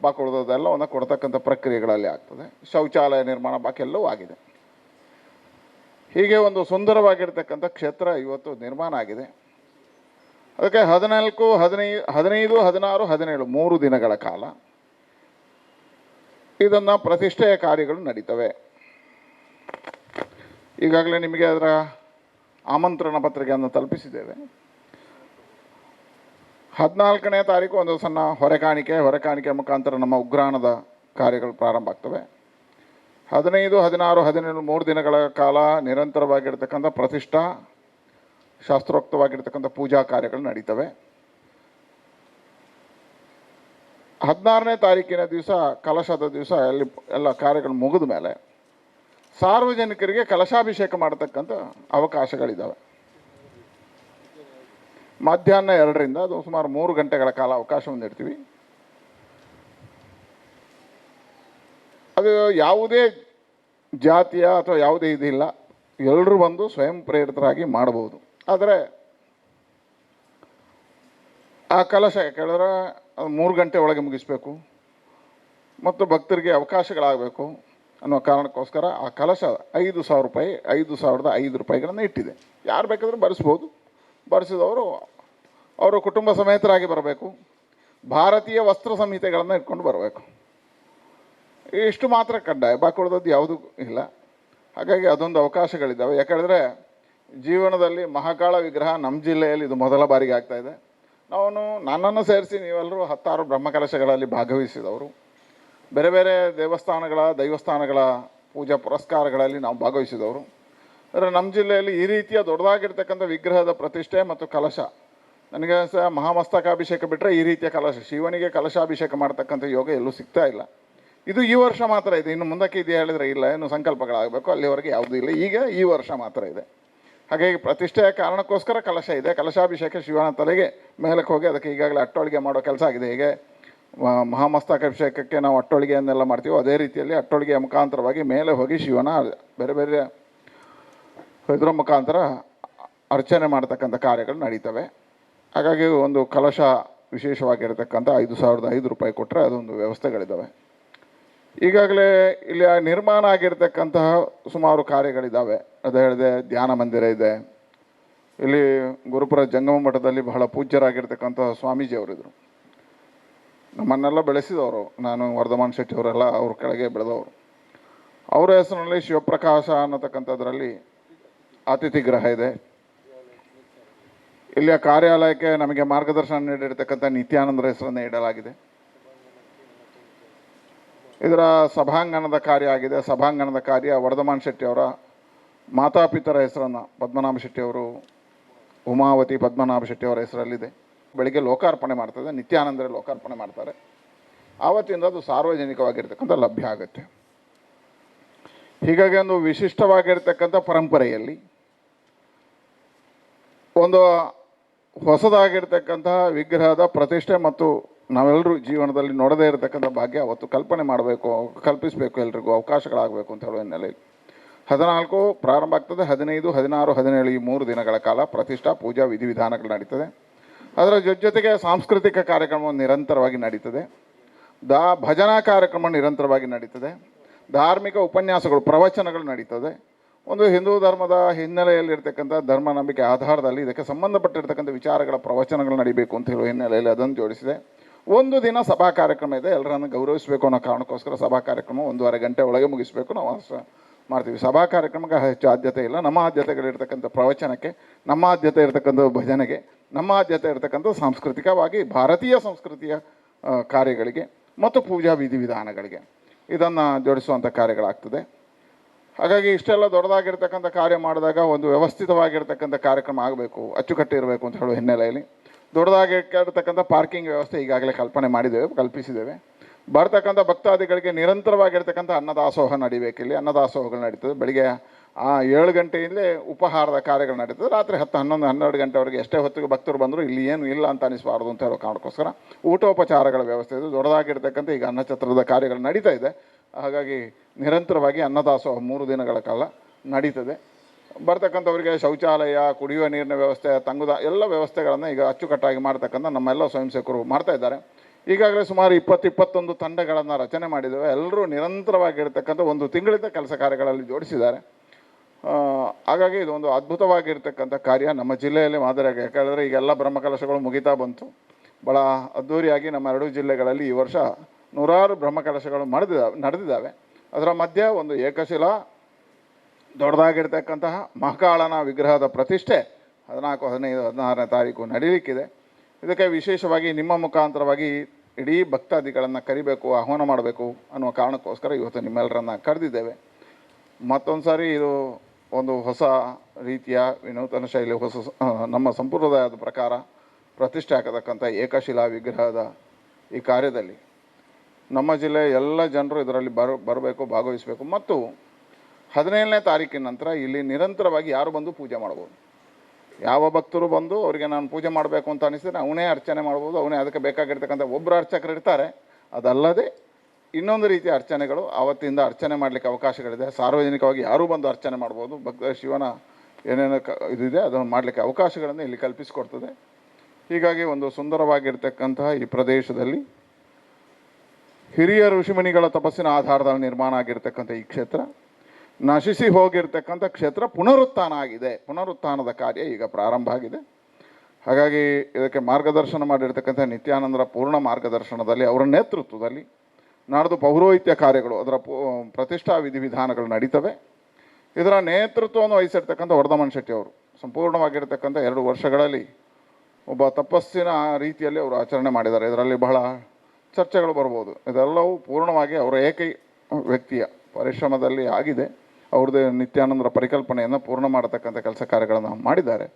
ಬಾಕಿ ಒಂದು ಕೊಡ್ತಕ್ಕಂಥ ಪ್ರಕ್ರಿಯೆಗಳಲ್ಲಿ ಆಗ್ತದೆ. ಶೌಚಾಲಯ ನಿರ್ಮಾಣ ಬಾಕಿ ಎಲ್ಲವೂ ಆಗಿದೆ. ಹೀಗೆ ಒಂದು ಸುಂದರವಾಗಿರ್ತಕ್ಕಂಥ ಕ್ಷೇತ್ರ ಇವತ್ತು ನಿರ್ಮಾಣ ಆಗಿದೆ. ಅದಕ್ಕೆ ಹದಿನಾಲ್ಕು ಹದಿನೈದು ಹದಿನೈದು, ಹದಿನಾರು, ಹದಿನೇಳು ಮೂರು ದಿನಗಳ ಕಾಲ ಇದನ್ನು ಪ್ರತಿಷ್ಠೆಯ ಕಾರ್ಯಗಳು ನಡೀತವೆ. ಈಗಾಗಲೇ ನಿಮಗೆ ಅದರ ಆಮಂತ್ರಣ ಪತ್ರಿಕೆಯನ್ನು ತಲುಪಿಸಿದ್ದೇವೆ. ಹದಿನಾಲ್ಕನೇ ತಾರೀಕು ಒಂದು ಸಣ್ಣ ಹೊರೆಕಾಣಿಕೆ ಹೊರೆಕಾಣಿಕೆ ಮುಖಾಂತರ ನಮ್ಮ ಉಗ್ರಾಣದ ಕಾರ್ಯಗಳು ಪ್ರಾರಂಭ ಆಗ್ತವೆ. ಹದಿನೈದು, ಹದಿನಾರು, ಹದಿನೇಳು ಮೂರು ದಿನಗಳ ಕಾಲ ನಿರಂತರವಾಗಿರ್ತಕ್ಕಂಥ ಪ್ರತಿಷ್ಠಾ, ಶಾಸ್ತ್ರೋಕ್ತವಾಗಿರ್ತಕ್ಕಂಥ ಪೂಜಾ ಕಾರ್ಯಗಳು ನಡೀತವೆ. ಹದಿನಾರನೇ ತಾರೀಕಿನ ದಿವಸ, ಕಲಶದ ದಿವಸ, ಎಲ್ಲಿ, ಎಲ್ಲ ಕಾರ್ಯಗಳು ಮುಗಿದ ಮೇಲೆ ಸಾರ್ವಜನಿಕರಿಗೆ ಕಲಶಾಭಿಷೇಕ ಮಾಡತಕ್ಕಂಥ ಅವಕಾಶಗಳಿದ್ದಾವೆ ಮಧ್ಯಾಹ್ನ ಎರಡರಿಂದ ಅದು ಸುಮಾರು ಮೂರು ಗಂಟೆಗಳ ಕಾಲ ಅವಕಾಶ ಹೊಂದಿರ್ತೀವಿ ಅದು ಯಾವುದೇ ಜಾತಿಯ ಅಥವಾ ಯಾವುದೇ ಇದಿಲ್ಲ ಎಲ್ಲರೂ ಬಂದು ಸ್ವಯಂ ಪ್ರೇರಿತರಾಗಿ ಮಾಡಬಹುದು. ಆದರೆ ಆ ಕಲಶ ಕೇಳಿದ್ರೆ ಮೂರು ಗಂಟೆ ಒಳಗೆ ಮುಗಿಸ್ಬೇಕು, ಮತ್ತು ಭಕ್ತರಿಗೆ ಅವಕಾಶಗಳಾಗಬೇಕು. ಅನ್ನೋ ಕಾರಣಕ್ಕೋಸ್ಕರ ಆ ಕಲಶ ಐದು ಸಾವಿರ ರೂಪಾಯಿ, ಐದು ಸಾವಿರದ ಐದು ರೂಪಾಯಿಗಳನ್ನು ಇಟ್ಟಿದೆ. ಯಾರು ಬೇಕಾದರೂ ಬರೆಸ್ಬೋದು. ಬರೆಸಿದವರು ಅವರು ಕುಟುಂಬ ಸಮೇತರಾಗಿ ಬರಬೇಕು. ಭಾರತೀಯ ವಸ್ತ್ರ ಸಂಹಿತೆಗಳನ್ನು ಇಟ್ಕೊಂಡು ಬರಬೇಕು. ಇಷ್ಟು ಮಾತ್ರ ಕಡ್ಡಾಯ. ಬಾಕಿ ಉಳಿದದ್ದು ಯಾವುದೂ ಇಲ್ಲ. ಹಾಗಾಗಿ ಅದೊಂದು ಅವಕಾಶಗಳಿದ್ದಾವೆ. ಯಾಕಂದರೆ ಜೀವನದಲ್ಲಿ ಮಹಾಕಾಳ ವಿಗ್ರಹ ನಮ್ಮ ಜಿಲ್ಲೆಯಲ್ಲಿ ಇದು ಮೊದಲ ಬಾರಿಗೆ ಆಗ್ತಾ ಇದೆ. ನಾವು ನನ್ನನ್ನು ಸೇರಿಸಿ ನೀವೆಲ್ಲರೂ ಹತ್ತಾರು ಬ್ರಹ್ಮಕಲಶಗಳಲ್ಲಿ ಭಾಗವಹಿಸಿದವರು. ಬೇರೆ ಬೇರೆ ದೇವಸ್ಥಾನಗಳ, ದೈವಸ್ಥಾನಗಳ ಪೂಜಾ ಪುರಸ್ಕಾರಗಳಲ್ಲಿ ನಾವು ಭಾಗವಹಿಸಿದವರು. ಅಂದರೆ ನಮ್ಮ ಜಿಲ್ಲೆಯಲ್ಲಿ ಈ ರೀತಿಯ ದೊಡ್ಡದಾಗಿರ್ತಕ್ಕಂಥ ವಿಗ್ರಹದ ಪ್ರತಿಷ್ಠೆ ಮತ್ತು ಕಲಶ. ನನಗೆ ಸಹ ಮಹಾಮಸ್ತಕಾಭಿಷೇಕ ಬಿಟ್ಟರೆ ಈ ರೀತಿಯ ಕಲಶ, ಶಿವನಿಗೆ ಕಲಶಾಭಿಷೇಕ ಮಾಡ್ತಕ್ಕಂಥ ಯೋಗ ಎಲ್ಲೂ ಸಿಗ್ತಾ ಇಲ್ಲ. ಇದು ಈ ವರ್ಷ ಮಾತ್ರ ಇದೆ. ಇನ್ನು ಮುಂದಕ್ಕೆ ಇದೆ ಹೇಳಿದರೆ ಇಲ್ಲ, ಇನ್ನು ಸಂಕಲ್ಪಗಳಾಗಬೇಕು, ಅಲ್ಲಿವರೆಗೆ ಯಾವುದೂ ಇಲ್ಲ. ಈಗ ಈ ವರ್ಷ ಮಾತ್ರ ಇದೆ. ಹಾಗಾಗಿ ಪ್ರತಿಷ್ಠೆಯ ಕಾರಣಕ್ಕೋಸ್ಕರ ಕಲಶ ಇದೆ. ಕಲಶಾಭಿಷೇಕ ಶಿವನ ತಲೆಗೆ, ಮೇಲಕ್ಕೆ ಹೋಗಿ ಅದಕ್ಕೆ ಈಗಾಗಲೇ ಅಟ್ಟೊಳಿಗೆ ಮಾಡೋ ಕೆಲಸ ಆಗಿದೆ. ಹೀಗೆ ಮಹಾಮಸ್ತಕಾಭಿಷೇಕಕ್ಕೆ ನಾವು ಅಟ್ಟೊಳಿಗೆಯನ್ನೆಲ್ಲ ಮಾಡ್ತೀವೋ ಅದೇ ರೀತಿಯಲ್ಲಿ ಅಟ್ಟೊಳಿಗೆಯ ಮುಖಾಂತರವಾಗಿ ಮೇಲೆ ಹೋಗಿ ಶಿವನ ಬೇರೆ ಬೇರೆ ಇದರ ಮುಖಾಂತರ ಅರ್ಚನೆ ಮಾಡ್ತಕ್ಕಂಥ ಕಾರ್ಯಗಳು ನಡೀತವೆ. ಹಾಗಾಗಿ ಒಂದು ಕಲಶ ವಿಶೇಷವಾಗಿರತಕ್ಕಂಥ ಐದು ಸಾವಿರದ ಐದು ರೂಪಾಯಿ ಕೊಟ್ಟರೆ ಅದೊಂದು ವ್ಯವಸ್ಥೆಗಳಿದ್ದಾವೆ ಈಗಾಗಲೇ ಇಲ್ಲಿ ನಿರ್ಮಾಣ ಆಗಿರ್ತಕ್ಕಂತಹ ಸುಮಾರು ಕಾರ್ಯಗಳಿದ್ದಾವೆ ಅದು ಹೇಳಿದೆ ಧ್ಯಾನ ಮಂದಿರ ಇದೆ. ಇಲ್ಲಿ ಗುರುಪುರ ಜಂಗಮ ಮಠದಲ್ಲಿ ಬಹಳ ಪೂಜ್ಯರಾಗಿರ್ತಕ್ಕಂಥ ಸ್ವಾಮೀಜಿಯವರಿದ್ದರು ನಮ್ಮನ್ನೆಲ್ಲ ಬೆಳೆಸಿದವರು. ನಾನು ವರ್ಧಮಾನ್ ಶೆಟ್ಟಿ ಅವರೆಲ್ಲ ಅವ್ರ ಕೆಳಗೆ ಬೆಳೆದವರು. ಅವರ ಹೆಸರಿನಲ್ಲಿ ಶಿವಪ್ರಕಾಶ ಅನ್ನತಕ್ಕಂಥದ್ರಲ್ಲಿ ಅತಿಥಿ ಗ್ರಹ ಇದೆ. ಇಲ್ಲಿಯ ಕಾರ್ಯಾಲಯಕ್ಕೆ ನಮಗೆ ಮಾರ್ಗದರ್ಶನ ನೀಡಿರ್ತಕ್ಕಂಥ ನಿತ್ಯಾನಂದರ ಹೆಸರನ್ನು ಇಡಲಾಗಿದೆ. ಇದರ ಸಭಾಂಗಣದ ಕಾರ್ಯ ಆಗಿದೆ. ಸಭಾಂಗಣದ ಕಾರ್ಯ ವರ್ಧಮಾನ್ ಶೆಟ್ಟಿ ಅವರ ಮಾತಾಪಿತರ ಹೆಸರನ್ನು ಪದ್ಮನಾಭ ಶೆಟ್ಟಿ ಅವರು ಉಮಾವತಿ ಪದ್ಮನಾಭ ಶೆಟ್ಟಿ ಅವರ ಹೆಸರಲ್ಲಿದೆ. ಬೆಳಿಗ್ಗೆ ಲೋಕಾರ್ಪಣೆ ಮಾಡ್ತದೆ, ನಿತ್ಯಾನಂದರೆ ಲೋಕಾರ್ಪಣೆ ಮಾಡ್ತಾರೆ. ಆವತ್ತಿಂದ ಅದು ಸಾರ್ವಜನಿಕವಾಗಿರ್ತಕ್ಕಂಥ ಲಭ್ಯ ಆಗುತ್ತೆ. ಹೀಗಾಗಿ ಒಂದು ವಿಶಿಷ್ಟವಾಗಿರ್ತಕ್ಕಂಥ ಪರಂಪರೆಯಲ್ಲಿ ಒಂದು ಹೊಸದಾಗಿರ್ತಕ್ಕಂತಹ ವಿಗ್ರಹದ ಪ್ರತಿಷ್ಠೆ ಮತ್ತು ನಾವೆಲ್ಲರೂ ಜೀವನದಲ್ಲಿ ನೋಡದೇ ಇರತಕ್ಕಂಥ ಭಾಗ್ಯ ಅವತ್ತು ಕಲ್ಪನೆ ಮಾಡಬೇಕು, ಕಲ್ಪಿಸಬೇಕು ಎಲ್ರಿಗೂ, ಅವಕಾಶಗಳಾಗಬೇಕು ಅಂತ ಹೇಳುವ ಹಿನ್ನೆಲೆಯಲ್ಲಿ. ಹದಿನಾಲ್ಕು ಪ್ರಾರಂಭ ಆಗ್ತದೆ, ಹದಿನೈದು, ಹದಿನಾರು, ಹದಿನೇಳು ಈ ಮೂರು ದಿನಗಳ ಕಾಲ ಪ್ರತಿಷ್ಠಾ, ಪೂಜಾ, ವಿಧಿವಿಧಾನಗಳು ನಡೀತದೆ. ಅದರ ಜೊತೆ ಜೊತೆಗೆ ಸಾಂಸ್ಕೃತಿಕ ಕಾರ್ಯಕ್ರಮ ನಿರಂತರವಾಗಿ ನಡೀತದೆ. ದಾ ಭಜನಾ ಕಾರ್ಯಕ್ರಮ ನಿರಂತರವಾಗಿ ನಡೀತದೆ. ಧಾರ್ಮಿಕ ಉಪನ್ಯಾಸಗಳು, ಪ್ರವಚನಗಳು ನಡೀತದೆ. ಒಂದು ಹಿಂದೂ ಧರ್ಮದ ಹಿನ್ನೆಲೆಯಲ್ಲಿರ್ತಕ್ಕಂಥ ಧರ್ಮ ನಂಬಿಕೆ ಆಧಾರದಲ್ಲಿ ಇದಕ್ಕೆ ಸಂಬಂಧಪಟ್ಟಿರ್ತಕ್ಕಂಥ ವಿಚಾರಗಳ, ಪ್ರವಚನಗಳು ನಡೀಬೇಕು ಅಂತ ಹೇಳುವ ಹಿನ್ನೆಲೆಯಲ್ಲಿ ಅದನ್ನು ಜೋಡಿಸಿದೆ. ಒಂದು ದಿನ ಸಭಾ ಕಾರ್ಯಕ್ರಮ ಇದೆ. ಎಲ್ಲರನ್ನು ಗೌರವಿಸಬೇಕು ಅನ್ನೋ ಕಾರಣಕ್ಕೋಸ್ಕರ ಸಭಾ ಕಾರ್ಯಕ್ರಮ ಒಂದೂವರೆ ಗಂಟೆ ಒಳಗೆ ಮುಗಿಸಬೇಕು. ನಾವು ಮಾಡ್ತೀವಿ. ಸಭಾ ಕಾರ್ಯಕ್ರಮಕ್ಕೆ ಹೆಚ್ಚು ಆದ್ಯತೆ ಇಲ್ಲ. ನಮ್ಮ ಆದ್ಯತೆಗಳಿರ್ತಕ್ಕಂಥ ಪ್ರವಚನಕ್ಕೆ, ನಮ್ಮ ಆದ್ಯತೆ ಇರತಕ್ಕಂಥ ಭಜನೆಗೆ ನಮ್ಮ ಆದ್ಯತೆ ಇರತಕ್ಕಂಥ ಸಾಂಸ್ಕೃತಿಕವಾಗಿ ಭಾರತೀಯ ಸಂಸ್ಕೃತಿಯ ಕಾರ್ಯಗಳಿಗೆ ಮತ್ತು ಪೂಜಾ ವಿಧಿವಿಧಾನಗಳಿಗೆ ಇದನ್ನು ಜೋಡಿಸುವಂಥ ಕಾರ್ಯಗಳಾಗ್ತದೆ. ಹಾಗಾಗಿ ಇಷ್ಟೆಲ್ಲ ದೊಡ್ಡದಾಗಿರ್ತಕ್ಕಂಥ ಕಾರ್ಯ ಮಾಡಿದಾಗ ಒಂದು ವ್ಯವಸ್ಥಿತವಾಗಿರ್ತಕ್ಕಂಥ ಕಾರ್ಯಕ್ರಮ ಆಗಬೇಕು, ಅಚ್ಚುಕಟ್ಟು ಇರಬೇಕು ಅಂತ ಹೇಳುವ ಹಿನ್ನೆಲೆಯಲ್ಲಿ ದೊಡ್ಡದಾಗಿರ್ತಕ್ಕಂಥ ಪಾರ್ಕಿಂಗ್ ವ್ಯವಸ್ಥೆ ಈಗಾಗಲೇ ಕಲ್ಪನೆ ಮಾಡಿದ್ದೇವೆ, ಕಲ್ಪಿಸಿದ್ದೇವೆ. ಬರ್ತಕ್ಕಂಥ ಭಕ್ತಾದಿಗಳಿಗೆ ನಿರಂತರವಾಗಿರ್ತಕ್ಕಂಥ ಅನ್ನದಾಸೋಹ ನಡಿಬೇಕಿಲ್ಲಿ, ಅನ್ನದಾಸೋಹಗಳು ನಡೀತದೆ. ಬೆಳಿಗ್ಗೆ ಆ ಏಳು ಗಂಟೆಯಿಂದಲೇ ಉಪಹಾರದ ಕಾರ್ಯಗಳು ನಡೀತದೆ. ರಾತ್ರಿ ಹತ್ತು ಹನ್ನೊಂದು ಹನ್ನೆರಡು ಗಂಟೆವರೆಗೆ ಎಷ್ಟೇ ಹೊತ್ತಿಗೆ ಭಕ್ತರು ಬಂದರೂ ಇಲ್ಲಿ ಏನು ಇಲ್ಲ ಅಂತ ಅನಿಸಬಾರ್ದು ಅಂತ ಹೇಳೋ ಕಾರಣಕ್ಕೋಸ್ಕರ ಊಟೋಪಚಾರಗಳ ವ್ಯವಸ್ಥೆ ಇದೆ ದೊಡ್ಡದಾಗಿರ್ತಕ್ಕಂಥ ಈಗ ಅನ್ನಛತ್ರದ ಕಾರ್ಯಗಳು ನಡೀತಾ ಇದೆ. ಹಾಗಾಗಿ ನಿರಂತರವಾಗಿ ಅನ್ನದಾಸೋಹ ಮೂರು ದಿನಗಳ ಕಾಲ ನಡೀತದೆ. ಬರ್ತಕ್ಕಂಥವರಿಗೆ ಶೌಚಾಲಯ, ಕುಡಿಯುವ ನೀರಿನ ವ್ಯವಸ್ಥೆ, ತಂಗುದ ಎಲ್ಲ ವ್ಯವಸ್ಥೆಗಳನ್ನು ಈಗ ಅಚ್ಚುಕಟ್ಟಾಗಿ ಮಾಡ್ತಕ್ಕಂಥ ನಮ್ಮೆಲ್ಲ ಸ್ವಯಂಸೇವಕರು ಮಾಡ್ತಾ ಇದ್ದಾರೆ. ಈಗಾಗಲೇ ಸುಮಾರು ಇಪ್ಪತ್ತು ಇಪ್ಪತ್ತೊಂದು ತಂಡಗಳನ್ನು ರಚನೆ ಮಾಡಿದ್ದೇವೆ. ಎಲ್ಲರೂ ನಿರಂತರವಾಗಿರ್ತಕ್ಕಂಥ ಒಂದು ತಿಂಗಳಿಂದ ಕೆಲಸ ಕಾರ್ಯಗಳಲ್ಲಿ ಜೋಡಿಸಿದ್ದಾರೆ. ಹಾಗಾಗಿ ಇದೊಂದು ಅದ್ಭುತವಾಗಿರ್ತಕ್ಕಂಥ ಕಾರ್ಯ ನಮ್ಮ ಜಿಲ್ಲೆಯಲ್ಲಿ ಮಾದರಿಯಾಗಿ ಯಾಕಂದರೆ ಈಗೆಲ್ಲ ಬ್ರಹ್ಮಕಲಶಗಳು ಮುಗಿತಾ ಬಂತು. ಭಾಳ ಅದ್ಧೂರಿಯಾಗಿ ನಮ್ಮ ಎರಡೂ ಜಿಲ್ಲೆಗಳಲ್ಲಿ ಈ ವರ್ಷ ನೂರಾರು ಬ್ರಹ್ಮಕಲಶಗಳು ನಡೆದಿದ್ದಾವೆ ನಡೆದಿದ್ದಾವೆ. ಅದರ ಮಧ್ಯೆ ಒಂದು ಏಕಶಿಲಾ, ದೊಡ್ಡದಾಗಿರ್ತಕ್ಕಂತಹ ಮಹಕಾಳನ ವಿಗ್ರಹದ ಪ್ರತಿಷ್ಠೆ ಹದಿನಾಲ್ಕು, ಹದಿನೈದು, ಹದಿನಾರನೇ ತಾರೀಕು ನಡೀಲಿಕ್ಕಿದೆ. ಇದಕ್ಕೆ ವಿಶೇಷವಾಗಿ ನಿಮ್ಮ ಮುಖಾಂತರವಾಗಿ ಇಡೀ ಭಕ್ತಾದಿಗಳನ್ನು ಕರಿಬೇಕು, ಆಹ್ವಾನ ಮಾಡಬೇಕು ಅನ್ನುವ ಕಾರಣಕ್ಕೋಸ್ಕರ ಇವತ್ತು ನಿಮ್ಮೆಲ್ಲರನ್ನ ಕರೆದಿದ್ದೇವೆ. ಮತ್ತೊಂದು ಸಾರಿ ಇದು ಒಂದು ಹೊಸ ರೀತಿಯ ವಿನೂತನ ಶೈಲಿ, ಹೊಸ ನಮ್ಮ ಸಂಪ್ರದಾಯದ ಪ್ರಕಾರ ಪ್ರತಿಷ್ಠೆ ಆಗತಕ್ಕಂಥ ಏಕಶಿಲಾ ವಿಗ್ರಹದ ಈ ಕಾರ್ಯದಲ್ಲಿ ನಮ್ಮ ಜಿಲ್ಲೆಯ ಎಲ್ಲ ಜನರು ಇದರಲ್ಲಿ ಬರ, ಬರಬೇಕು, ಭಾಗವಹಿಸಬೇಕು. ಮತ್ತು ಹದಿನೇಳನೇ ತಾರೀಕಿನ ನಂತರ ಇಲ್ಲಿ ನಿರಂತರವಾಗಿ ಯಾರು ಬಂದು ಪೂಜೆ ಮಾಡ್ಬೋದು. ಯಾವ ಭಕ್ತರು ಬಂದು ಅವರಿಗೆ ನಾನು ಪೂಜೆ ಮಾಡಬೇಕು ಅಂತ ಅನಿಸಿದ್ರೆ ಅವನೇ ಅರ್ಚನೆ ಮಾಡ್ಬೋದು, ಅವನೇ ಅದಕ್ಕೆ ಬೇಕಾಗಿರ್ತಕ್ಕಂಥ ಒಬ್ಬರು ಅರ್ಚಕರು ಇರ್ತಾರೆ ಅದಲ್ಲದೆ ಇನ್ನೊಂದು ರೀತಿಯ ಅರ್ಚನೆಗಳು ಆವತ್ತಿಂದ ಅರ್ಚನೆ ಮಾಡಲಿಕ್ಕೆ ಅವಕಾಶಗಳಿದೆ. ಸಾರ್ವಜನಿಕವಾಗಿ ಯಾರೂ ಬಂದು ಅರ್ಚನೆ ಮಾಡ್ಬೋದು. ಭಕ್ತ ಶಿವನ ಏನೇನು ಕ, ಇದಿದೆ, ಅದನ್ನು ಮಾಡಲಿಕ್ಕೆ ಅವಕಾಶಗಳನ್ನು ಇಲ್ಲಿ ಕಲ್ಪಿಸಿಕೊಡ್ತದೆ. ಹೀಗಾಗಿ ಒಂದು ಸುಂದರವಾಗಿರ್ತಕ್ಕಂತಹ ಈ ಪ್ರದೇಶದಲ್ಲಿ ಹಿರಿಯ ಋಷಿಮುನಿಗಳ ತಪಸ್ಸಿನ ಆಧಾರದಲ್ಲಿ ನಿರ್ಮಾಣ ಆಗಿರ್ತಕ್ಕಂಥ ಈ ಕ್ಷೇತ್ರ, ನಶಿಸಿ ಹೋಗಿರ್ತಕ್ಕಂಥ ಕ್ಷೇತ್ರ ಪುನರುತ್ಥಾನ ಆಗಿದೆ. ಪುನರುತ್ಥಾನದ ಕಾರ್ಯ ಈಗ ಪ್ರಾರಂಭ ಆಗಿದೆ. ಹಾಗಾಗಿ ಇದಕ್ಕೆ ಮಾರ್ಗದರ್ಶನ ಮಾಡಿರ್ತಕ್ಕಂಥ ನಿತ್ಯಾನಂದರ ಪೂರ್ಣ ಮಾರ್ಗದರ್ಶನದಲ್ಲಿ ಅವರ ನೇತೃತ್ವದಲ್ಲಿ ನಾಡ್ದು ಪೌರೋಹಿತ್ಯ ಕಾರ್ಯಗಳು, ಅದರ ಪ್ರತಿಷ್ಠಾ ವಿಧಿವಿಧಾನಗಳು ನಡೀತವೆ. ಇದರ ನೇತೃತ್ವವನ್ನು ವಹಿಸಿರ್ತಕ್ಕಂಥ ವರ್ಧಮನ್ ಶೆಟ್ಟಿ ಅವರು. ಸಂಪೂರ್ಣವಾಗಿರ್ತಕ್ಕಂಥ ಎರಡು ವರ್ಷಗಳಲ್ಲಿ ಒಬ್ಬ ತಪಸ್ಸಿನ ರೀತಿಯಲ್ಲಿ ಅವರು ಆಚರಣೆ ಮಾಡಿದ್ದಾರೆ. ಇದರಲ್ಲಿ ಬಹಳ ಚರ್ಚೆಗಳು ಬರ್ಬೋದು. ಇದೆಲ್ಲವೂ ಪೂರ್ಣವಾಗಿ ಅವರ ಏಕೈ ವ್ಯಕ್ತಿಯ ಪರಿಶ್ರಮದಲ್ಲಿ ಆಗಿದೆ. ಅವ್ರದ್ದೇ ನಿತ್ಯಾನಂದರ ಪರಿಕಲ್ಪನೆಯನ್ನು ಪೂರ್ಣ ಮಾಡತಕ್ಕಂಥ ಕೆಲಸ ಕಾರ್ಯಗಳನ್ನು ಮಾಡಿದ್ದಾರೆ.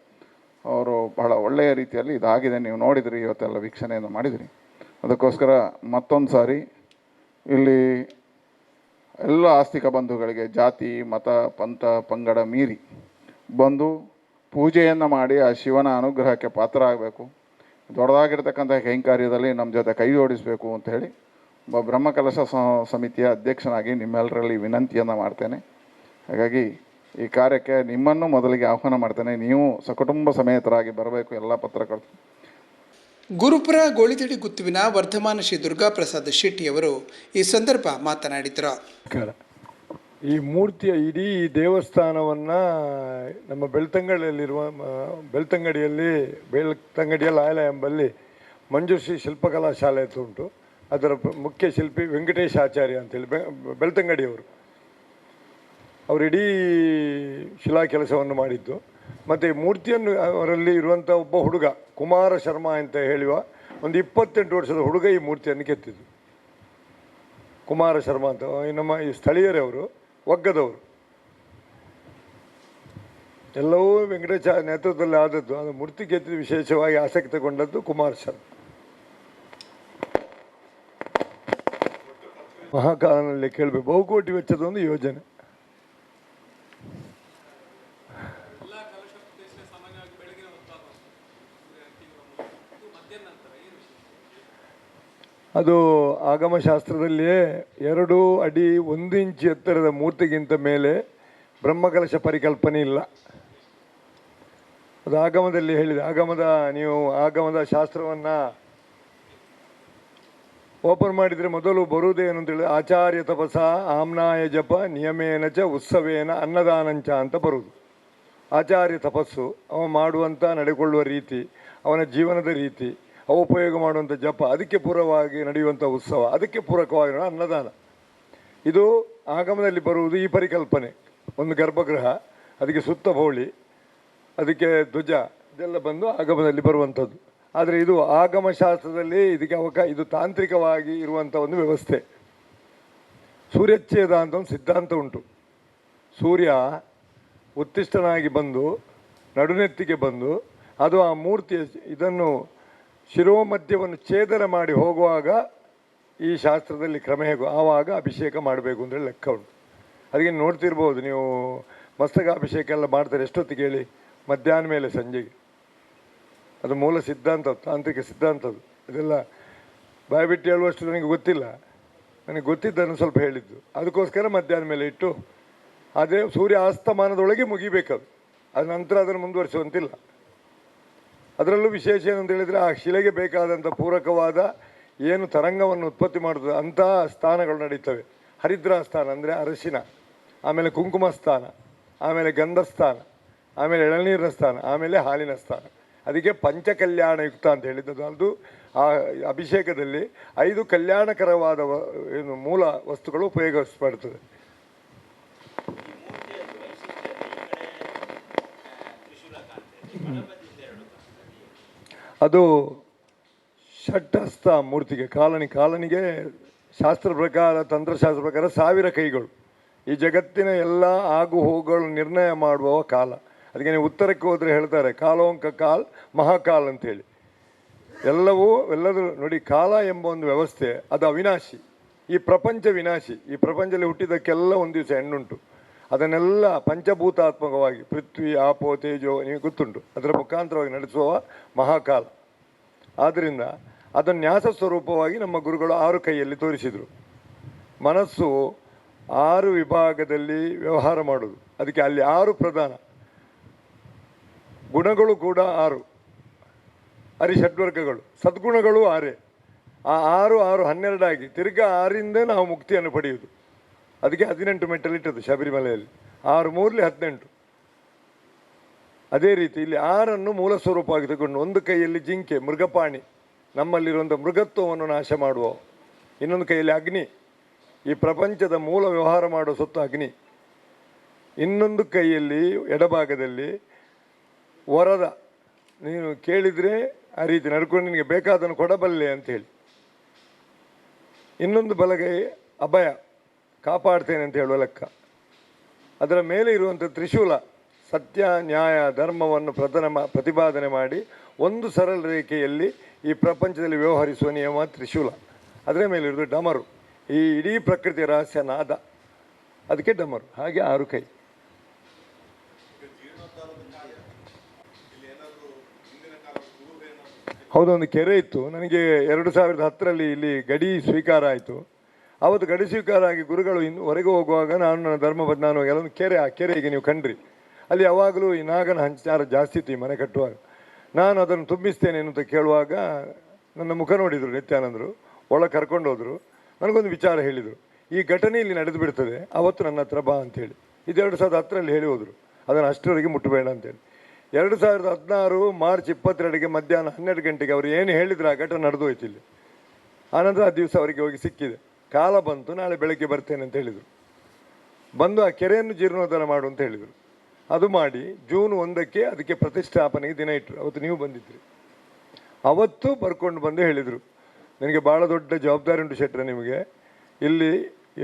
ಅವರು ಬಹಳ ಒಳ್ಳೆಯ ರೀತಿಯಲ್ಲಿ ಇದಾಗಿದೆ. ನೀವು ನೋಡಿದಿರಿ ಇವತ್ತೆಲ್ಲ ವೀಕ್ಷಣೆಯನ್ನು ಮಾಡಿದಿರಿ. ಅದಕ್ಕೋಸ್ಕರ ಮತ್ತೊಂದು ಸಾರಿ ಇಲ್ಲಿ ಎಲ್ಲ ಆಸ್ತಿಕ ಬಂಧುಗಳಿಗೆ ಜಾತಿ, ಮತ, ಪಂಥ, ಪಂಗಡ ಮೀರಿ ಬಂದು ಪೂಜೆಯನ್ನು ಮಾಡಿ ಆ ಶಿವನ ಅನುಗ್ರಹಕ್ಕೆ ಪಾತ್ರ ಆಗಬೇಕು ದೊಡ್ಡದಾಗಿರ್ತಕ್ಕಂಥ ಕೈಂಕಾರ್ಯದಲ್ಲಿ ನಮ್ಮ ಜೊತೆ ಕೈ ಜೋಡಿಸಬೇಕು ಅಂತ ಹೇಳಿ ಒಬ್ಬ ಬ್ರಹ್ಮಕಲಶ ಸಮಿತಿಯ ಅಧ್ಯಕ್ಷನಾಗಿ ನಿಮ್ಮೆಲ್ಲರಲ್ಲಿ ವಿನಂತಿಯನ್ನು ಮಾಡ್ತೇನೆ. ಹಾಗಾಗಿ ಈ ಕಾರ್ಯಕ್ಕೆ ನಿಮ್ಮನ್ನು ಮೊದಲಿಗೆ ಆಹ್ವಾನ ಮಾಡ್ತೇನೆ. ನೀವು ಸಕುಟುಂಬ ಸಮೇತರಾಗಿ ಬರಬೇಕು ಎಲ್ಲ ಪತ್ರಕರ್ತರು. ಗುರುಪುರ ಗೋಳಿತಡಿ ಗುತ್ತುವಿನ ವರ್ಧಮಾನ ಶ್ರೀ ದುರ್ಗಾ ಪ್ರಸಾದ್ ಶೆಟ್ಟಿಯವರು ಈ ಸಂದರ್ಭ ಮಾತನಾಡಿದರು. ಈ ಮೂರ್ತಿಯ ಇಡೀ ದೇವಸ್ಥಾನವನ್ನು ನಮ್ಮ ಬೆಳ್ತಂಗಡಿಯಲ್ಲಿರುವ ಬೆಳ್ತಂಗಡಿಯಲ್ಲಿ ಬೆಳ್ತಂಗಡಿಯ ಲಾಯಲ ಎಂಬಲ್ಲಿ ಮಂಜುಶ್ರೀ ಶಿಲ್ಪಕಲಾ ಶಾಲೆ ಅಂತ ಉಂಟು. ಅದರ ಮುಖ್ಯ ಶಿಲ್ಪಿ ವೆಂಕಟೇಶ್ ಆಚಾರ್ಯ ಅಂತೇಳಿ, ಬೆ, ಬೆಳ್ತಂಗಡಿಯವರು. ಅವರಿಡೀ ಶಿಲಾ ಕೆಲಸವನ್ನು ಮಾಡಿದ್ದು. ಮತ್ತು ಮೂರ್ತಿಯನ್ನು ಅವರಲ್ಲಿ ಇರುವಂಥ ಒಬ್ಬ ಹುಡುಗ, ಕುಮಾರ ಶರ್ಮಾ ಅಂತ ಹೇಳುವ ಒಂದು ಇಪ್ಪತ್ತೆಂಟು ವರ್ಷದ ಹುಡುಗ ಈ ಮೂರ್ತಿಯನ್ನು ಕೆತ್ತಿದ್ದು. ಕುಮಾರ ಶರ್ಮಾ ಅಂತ ನಮ್ಮ ಈ ಸ್ಥಳೀಯರೇ ಅವರು, ಒಗ್ಗದವರು. ಎಲ್ಲವೂ ವೆಂಕಟೇಶ ನೇತೃತ್ವದಲ್ಲಿ ಆದದ್ದು, ಅದು ಮೂರ್ತಿ ಕೆತ್ತಿದ ವಿಶೇಷವಾಗಿ ಆಸಕ್ತಿಗೊಂಡದ್ದು ಕುಮಾರ ಶರ್ಮಾ. ಮಹಾಕಾಲನಲ್ಲಿ ಕೇಳಬೇಕು, ಬಹುಕೋಟಿ ವೆಚ್ಚದ ಒಂದು ಯೋಜನೆ. ಅದು ಆಗಮಶಾಸ್ತ್ರದಲ್ಲಿಯೇ ಎರಡು ಅಡಿ ಒಂದು ಇಂಚು ಎತ್ತರದ ಮೂರ್ತಿಗಿಂತ ಮೇಲೆ ಬ್ರಹ್ಮಕಲಶ ಪರಿಕಲ್ಪನೆ ಇಲ್ಲ. ಅದು ಆಗಮದಲ್ಲಿ ಹೇಳಿದೆ. ಆಗಮದ, ನೀವು ಆಗಮದ ಶಾಸ್ತ್ರವನ್ನು ಓಪನ್ ಮಾಡಿದರೆ ಮೊದಲು ಬರುವುದೇನು ಅಂತೇಳಿ ಆಚಾರ್ಯ ತಪಸ, ಆಮ್ನಾಯ ಜಪ, ನಿಯಮೇನ ಚ, ಉತ್ಸವೇನ, ಅನ್ನದಾನಂಚ ಅಂತ ಬರುವುದು. ಆಚಾರ್ಯ ತಪಸ್ಸು, ಅವ ಮಾಡುವಂಥ ನಡೆಕೊಳ್ಳುವ ರೀತಿ, ಅವನ ಜೀವನದ ರೀತಿ. ಅವ ಉಪಯೋಗ ಮಾಡುವಂಥ ಜಪ, ಅದಕ್ಕೆ ಪೂರವಾಗಿ ನಡೆಯುವಂಥ ಉತ್ಸವ, ಅದಕ್ಕೆ ಪೂರಕವಾಗಿ ಅನ್ನದಾನ. ಇದು ಆಗಮದಲ್ಲಿ ಬರುವುದು ಈ ಪರಿಕಲ್ಪನೆ. ಒಂದು ಗರ್ಭಗೃಹ, ಅದಕ್ಕೆ ಸುತ್ತ ಹೋಳಿ, ಅದಕ್ಕೆ ಧ್ವಜ, ಇದೆಲ್ಲ ಬಂದು ಆಗಮದಲ್ಲಿ ಬರುವಂಥದ್ದು ಆದರೆ ಇದು ಆಗಮ ಶಾಸ್ತ್ರದಲ್ಲಿ ಇದಕ್ಕೆ ಅವಕಾಶ ಇದು ತಾಂತ್ರಿಕವಾಗಿ ಇರುವಂಥ ಒಂದು ವ್ಯವಸ್ಥೆ. ಸೂರ್ಯಚ್ಛೇದ ಅಂತ ಒಂದು ಸಿದ್ಧಾಂತ ಉಂಟು. ಸೂರ್ಯ ಉತ್ತಿಷ್ಟನಾಗಿ ಬಂದು, ನಡುನೆತ್ತಿಗೆ ಬಂದು, ಅದು ಆ ಮೂರ್ತಿಯ, ಇದನ್ನು ಶಿರೋಮಧ್ಯವನ್ನು ಛೇದನ ಮಾಡಿ ಹೋಗುವಾಗ ಈ ಶಾಸ್ತ್ರದಲ್ಲಿ ಕ್ರಮ ಹೇಗೋ ಆವಾಗ ಅಭಿಷೇಕ ಮಾಡಬೇಕು ಅಂದರೆ ಲೆಕ್ಕ ಉಂಟು. ಅದಕ್ಕೆ ನೋಡ್ತಿರ್ಬೋದು, ನೀವು ಮಸ್ತಕ ಅಭಿಷೇಕ ಎಲ್ಲ ಮಾಡ್ತಾರೆ, ಎಷ್ಟೊತ್ತಿಗೆ ಹೇಳಿ? ಮಧ್ಯಾಹ್ನ ಮೇಲೆ ಸಂಜೆಗೆ. ಅದು ಮೂಲ ಸಿದ್ಧಾಂತ, ತಾಂತ್ರಿಕ ಸಿದ್ಧಾಂತ ಅದು. ಇದೆಲ್ಲ ಬಾಯ್ಬಿಟ್ಟು ಹೇಳುವಷ್ಟು ನನಗೆ ಗೊತ್ತಿಲ್ಲ. ನನಗೆ ಗೊತ್ತಿದ್ದನ್ನು ಸ್ವಲ್ಪ ಹೇಳಿದ್ದು. ಅದಕ್ಕೋಸ್ಕರ ಮಧ್ಯಾಹ್ನ ಮೇಲೆ ಇಟ್ಟು, ಅದೇ ಸೂರ್ಯ ಅಸ್ತಮಾನದೊಳಗೆ ಮುಗಿಬೇಕದು. ಅದ ನಂತರ ಅದನ್ನು ಮುಂದುವರಿಸುವಂತಿಲ್ಲ. ಅದರಲ್ಲೂ ವಿಶೇಷ ಏನಂತ ಹೇಳಿದರೆ ಆ ಶಿಲೆಗೆ ಬೇಕಾದಂಥ ಪೂರಕವಾದ ಏನು ತರಂಗವನ್ನು ಉತ್ಪತ್ತಿ ಮಾಡುತ್ತದೆ, ಅಂತಹ ಸ್ಥಾನಗಳು ನಡೀತವೆ. ಹರಿದ್ರಾ ಸ್ಥಾನ ಅಂದರೆ ಅರಶಿನ, ಆಮೇಲೆ ಕುಂಕುಮ ಸ್ಥಾನ, ಆಮೇಲೆ ಗಂಧಸ್ಥಾನ ಆಮೇಲೆ ಎಳನೀರಿನ ಸ್ಥಾನ, ಆಮೇಲೆ ಹಾಲಿನ ಸ್ಥಾನ. ಅದಕ್ಕೆ ಪಂಚಕಲ್ಯಾಣಯುಕ್ತ ಅಂತ ಹೇಳಿದ್ದು ಅದು ಆ ಅಭಿಷೇಕದಲ್ಲಿ ಐದು ಕಲ್ಯಾಣಕರವಾದ ಏನು ಮೂಲ ವಸ್ತುಗಳು ಉಪಯೋಗಿಸಲ್ಪಡ್ತದೆ ಅದು ಷಟ್ಹಸ್ತ ಮೂರ್ತಿಗೆ, ಕಾಲನಿ, ಕಾಲನಿಗೆ ಶಾಸ್ತ್ರ ಪ್ರಕಾರ, ತಂತ್ರಶಾಸ್ತ್ರ ಪ್ರಕಾರ ಸಾವಿರ ಕೈಗಳು. ಈ ಜಗತ್ತಿನ ಎಲ್ಲ ಆಗು ಹೋಗುಗಳು ನಿರ್ಣಯ ಮಾಡುವ ಕಾಲ. ಅದಕ್ಕೆ ನೀವು ಉತ್ತರಕ್ಕೆ ಹೋದರೆ ಹೇಳ್ತಾರೆ, ಕಾಲೋಂಕ ಕಾಲ್, ಮಹಾಕಾಲ್ ಅಂತೇಳಿ. ಎಲ್ಲವೂ, ಎಲ್ಲದೂ ನೋಡಿ, ಕಾಲ ಎಂಬ ಒಂದು ವ್ಯವಸ್ಥೆ, ಅದು ಅವಿನಾಶಿ. ಈ ಪ್ರಪಂಚ ವಿನಾಶಿ. ಈ ಪ್ರಪಂಚದಲ್ಲಿ ಹುಟ್ಟಿದ್ದಕ್ಕೆಲ್ಲ ಒಂದು ದಿವಸ ಹೆಣ್ಣುಂಟು. ಅದನ್ನೆಲ್ಲ ಪಂಚಭೂತಾತ್ಮಕವಾಗಿ, ಪೃಥ್ವಿ, ಆಪೋ, ತೇಜೋ ನಿಮಗೆ ಗೊತ್ತುಂಟು. ಅದರ ಮುಖಾಂತರವಾಗಿ ನಡೆಸುವ ಮಹಾಕಾಲ. ಆದ್ದರಿಂದ ಅದನ್ನು ನ್ಯಾಸ ಸ್ವರೂಪವಾಗಿ ನಮ್ಮ ಗುರುಗಳು ಆರು ಕೈಯಲ್ಲಿ ತೋರಿಸಿದರು. ಮನಸ್ಸು ಆರು ವಿಭಾಗದಲ್ಲಿ ವ್ಯವಹಾರ ಮಾಡೋದು ಅದಕ್ಕೆ ಅಲ್ಲಿ ಆರು ಪ್ರಧಾನ. ಗುಣಗಳು ಕೂಡ ಆರು. ಹರಿಷಡ್ವರ್ಗಗಳು ಸದ್ಗುಣಗಳು ಆರೇ. ಆ ಆರು ಆರು ಹನ್ನೆರಡಾಗಿ ತಿರ್ಗಾ ಆರಿಂದ ನಾವು ಮುಕ್ತಿಯನ್ನು ಪಡೆಯುವುದು. ಅದಕ್ಕೆ ಹದಿನೆಂಟು ಮೆಟ್ಟಲಿಟ್ಟದ್ದು ಶಬರಿಮಲೆಯಲ್ಲಿ. ಆರು ಮೂರಲಿ ಹದಿನೆಂಟು. ಅದೇ ರೀತಿ ಇಲ್ಲಿ ಆರನ್ನು ಮೂಲ ಸ್ವರೂಪವಾಗಿ ತಗೊಂಡು ಒಂದು ಕೈಯಲ್ಲಿ ಜಿಂಕೆ, ಮೃಗಪಾಣಿ ನಮ್ಮಲ್ಲಿರುವಂಥ ಮೃಗತ್ವವನ್ನು ನಾಶ ಮಾಡುವ. ಇನ್ನೊಂದು ಕೈಯಲ್ಲಿ ಅಗ್ನಿ. ಈ ಪ್ರಪಂಚದ ಮೂಲ ವ್ಯವಹಾರ ಮಾಡುವ ಸೊತ್ತು ಅಗ್ನಿ. ಇನ್ನೊಂದು ಕೈಯಲ್ಲಿ ಎಡಭಾಗದಲ್ಲಿ ವರದ. ನೀನು ಕೇಳಿದರೆ ಆ ರೀತಿ ನಡ್ಕೊಂಡು ನಿನಗೆ ಬೇಕಾದನ್ನು ಕೊಡಬಲ್ಲೆ ಅಂತ ಹೇಳಿ. ಇನ್ನೊಂದು ಬಲಗೈ ಅಭಯ. ಕಾಪಾಡ್ತೇನೆ ಅಂತ ಹೇಳುವ ಲೆಕ್ಕ. ಅದರ ಮೇಲೆ ಇರುವಂಥ ತ್ರಿಶೂಲ ಸತ್ಯ, ನ್ಯಾಯ, ಧರ್ಮವನ್ನು ಪ್ರಧಾನ ಪ್ರತಿಪಾದನೆ ಮಾಡಿ ಒಂದು ಸರಳ ರೇಖೆಯಲ್ಲಿ ಈ ಪ್ರಪಂಚದಲ್ಲಿ ವ್ಯವಹರಿಸುವ ನಿಯಮ ತ್ರಿಶೂಲ. ಅದರ ಮೇಲೆ ಇರೋದು ಡಮರು. ಈ ಇಡೀ ಪ್ರಕೃತಿಯ ರಹಸ್ಯ ನಾದ. ಅದಕ್ಕೆ ಡಮರು. ಹಾಗೆ ಆರು ಕೈ. ಹೌದೊಂದು ಕೆರೆ ಇತ್ತು. ನನಗೆ ಎರಡು ಸಾವಿರದ ಹತ್ತರಲ್ಲಿ ಇಲ್ಲಿ ಗಡಿ ಸ್ವೀಕಾರ ಆಯಿತು. ಆವತ್ತು ಗಡಿ ಗುರುಗಳು ಇನ್ನು ಹೊರಗೆ ಹೋಗುವಾಗ ನಾನು ನನ್ನ ಧರ್ಮಪದ ನಾನು ಎಲ್ಲೊಂದು ಕೆರೆ, ಆ ಕೆರೆಗೆ ನೀವು ಕಂಡ್ರಿ. ಅಲ್ಲಿ ಯಾವಾಗಲೂ ಈ ನಾಗನ ಹಂಚಾರ ಜಾಸ್ತಿ ಇತ್ತು ಈ ಮನೆ ಕಟ್ಟುವಾಗ. ನಾನು ಅದನ್ನು ತುಂಬಿಸ್ತೇನೆ ಅಂತ ಕೇಳುವಾಗ ನನ್ನ ಮುಖ ನೋಡಿದರು ನಿತ್ಯಾನಂದರು ಒಳಗೆ ಕರ್ಕೊಂಡು ಹೋದರು, ನನಗೊಂದು ವಿಚಾರ ಹೇಳಿದರು. ಈ ಘಟನೆ ಇಲ್ಲಿ ನಡೆದು ಬಿಡ್ತದೆ, ಅವತ್ತು ನನ್ನ ಹತ್ರ ಬಾ ಅಂತೇಳಿ ಇದು ಎರಡು ಸಾವಿರದ ಹತ್ತರಲ್ಲಿ ಹೇಳಿ ಹೋದರು. ಅದನ್ನು ಅಷ್ಟರವರೆಗೆ ಮುಟ್ಟಬೇಡ ಅಂತೇಳಿ ಎರಡು ಸಾವಿರದ ಹದಿನಾರು ಮಾರ್ಚ್ ಇಪ್ಪತ್ತೆರಡಿಗೆ ಮಧ್ಯಾಹ್ನ ಹನ್ನೆರಡು ಗಂಟೆಗೆ ಅವರು ಏನು ಹೇಳಿದ್ರು ಆ ಘಟನೆ ನಡೆದು ಹೋಯ್ತು ಇಲ್ಲಿ. ಆನಂತರ ಆ ದಿವಸ ಅವರಿಗೆ ಹೋಗಿ ಸಿಕ್ಕಿದೆ. ಕಾಲ ಬಂತು, ನಾಳೆ ಬೆಳಗ್ಗೆ ಬರ್ತೇನೆ ಅಂತ ಹೇಳಿದರು. ಬಂದು ಆ ಕೆರೆಯನ್ನು ಜೀರ್ಣೋದ್ಧಾರ ಮಾಡು ಅಂತ ಹೇಳಿದರು. ಅದು ಮಾಡಿ ಜೂನ್ ಒಂದಕ್ಕೆ ಅದಕ್ಕೆ ಪ್ರತಿಷ್ಠಾಪನೆಗೆ ದಿನ ಇಟ್ಟರು ಅವತ್ತು ನೀವು ಬಂದಿದ್ರಿ. ಅವತ್ತು ಬರ್ಕೊಂಡು ಬಂದು ಹೇಳಿದರು. ನನಗೆ ಭಾಳ ದೊಡ್ಡ ಜವಾಬ್ದಾರಿ ಉಂಟು ಶೆಟ್ರೆ ನಿಮಗೆ. ಇಲ್ಲಿ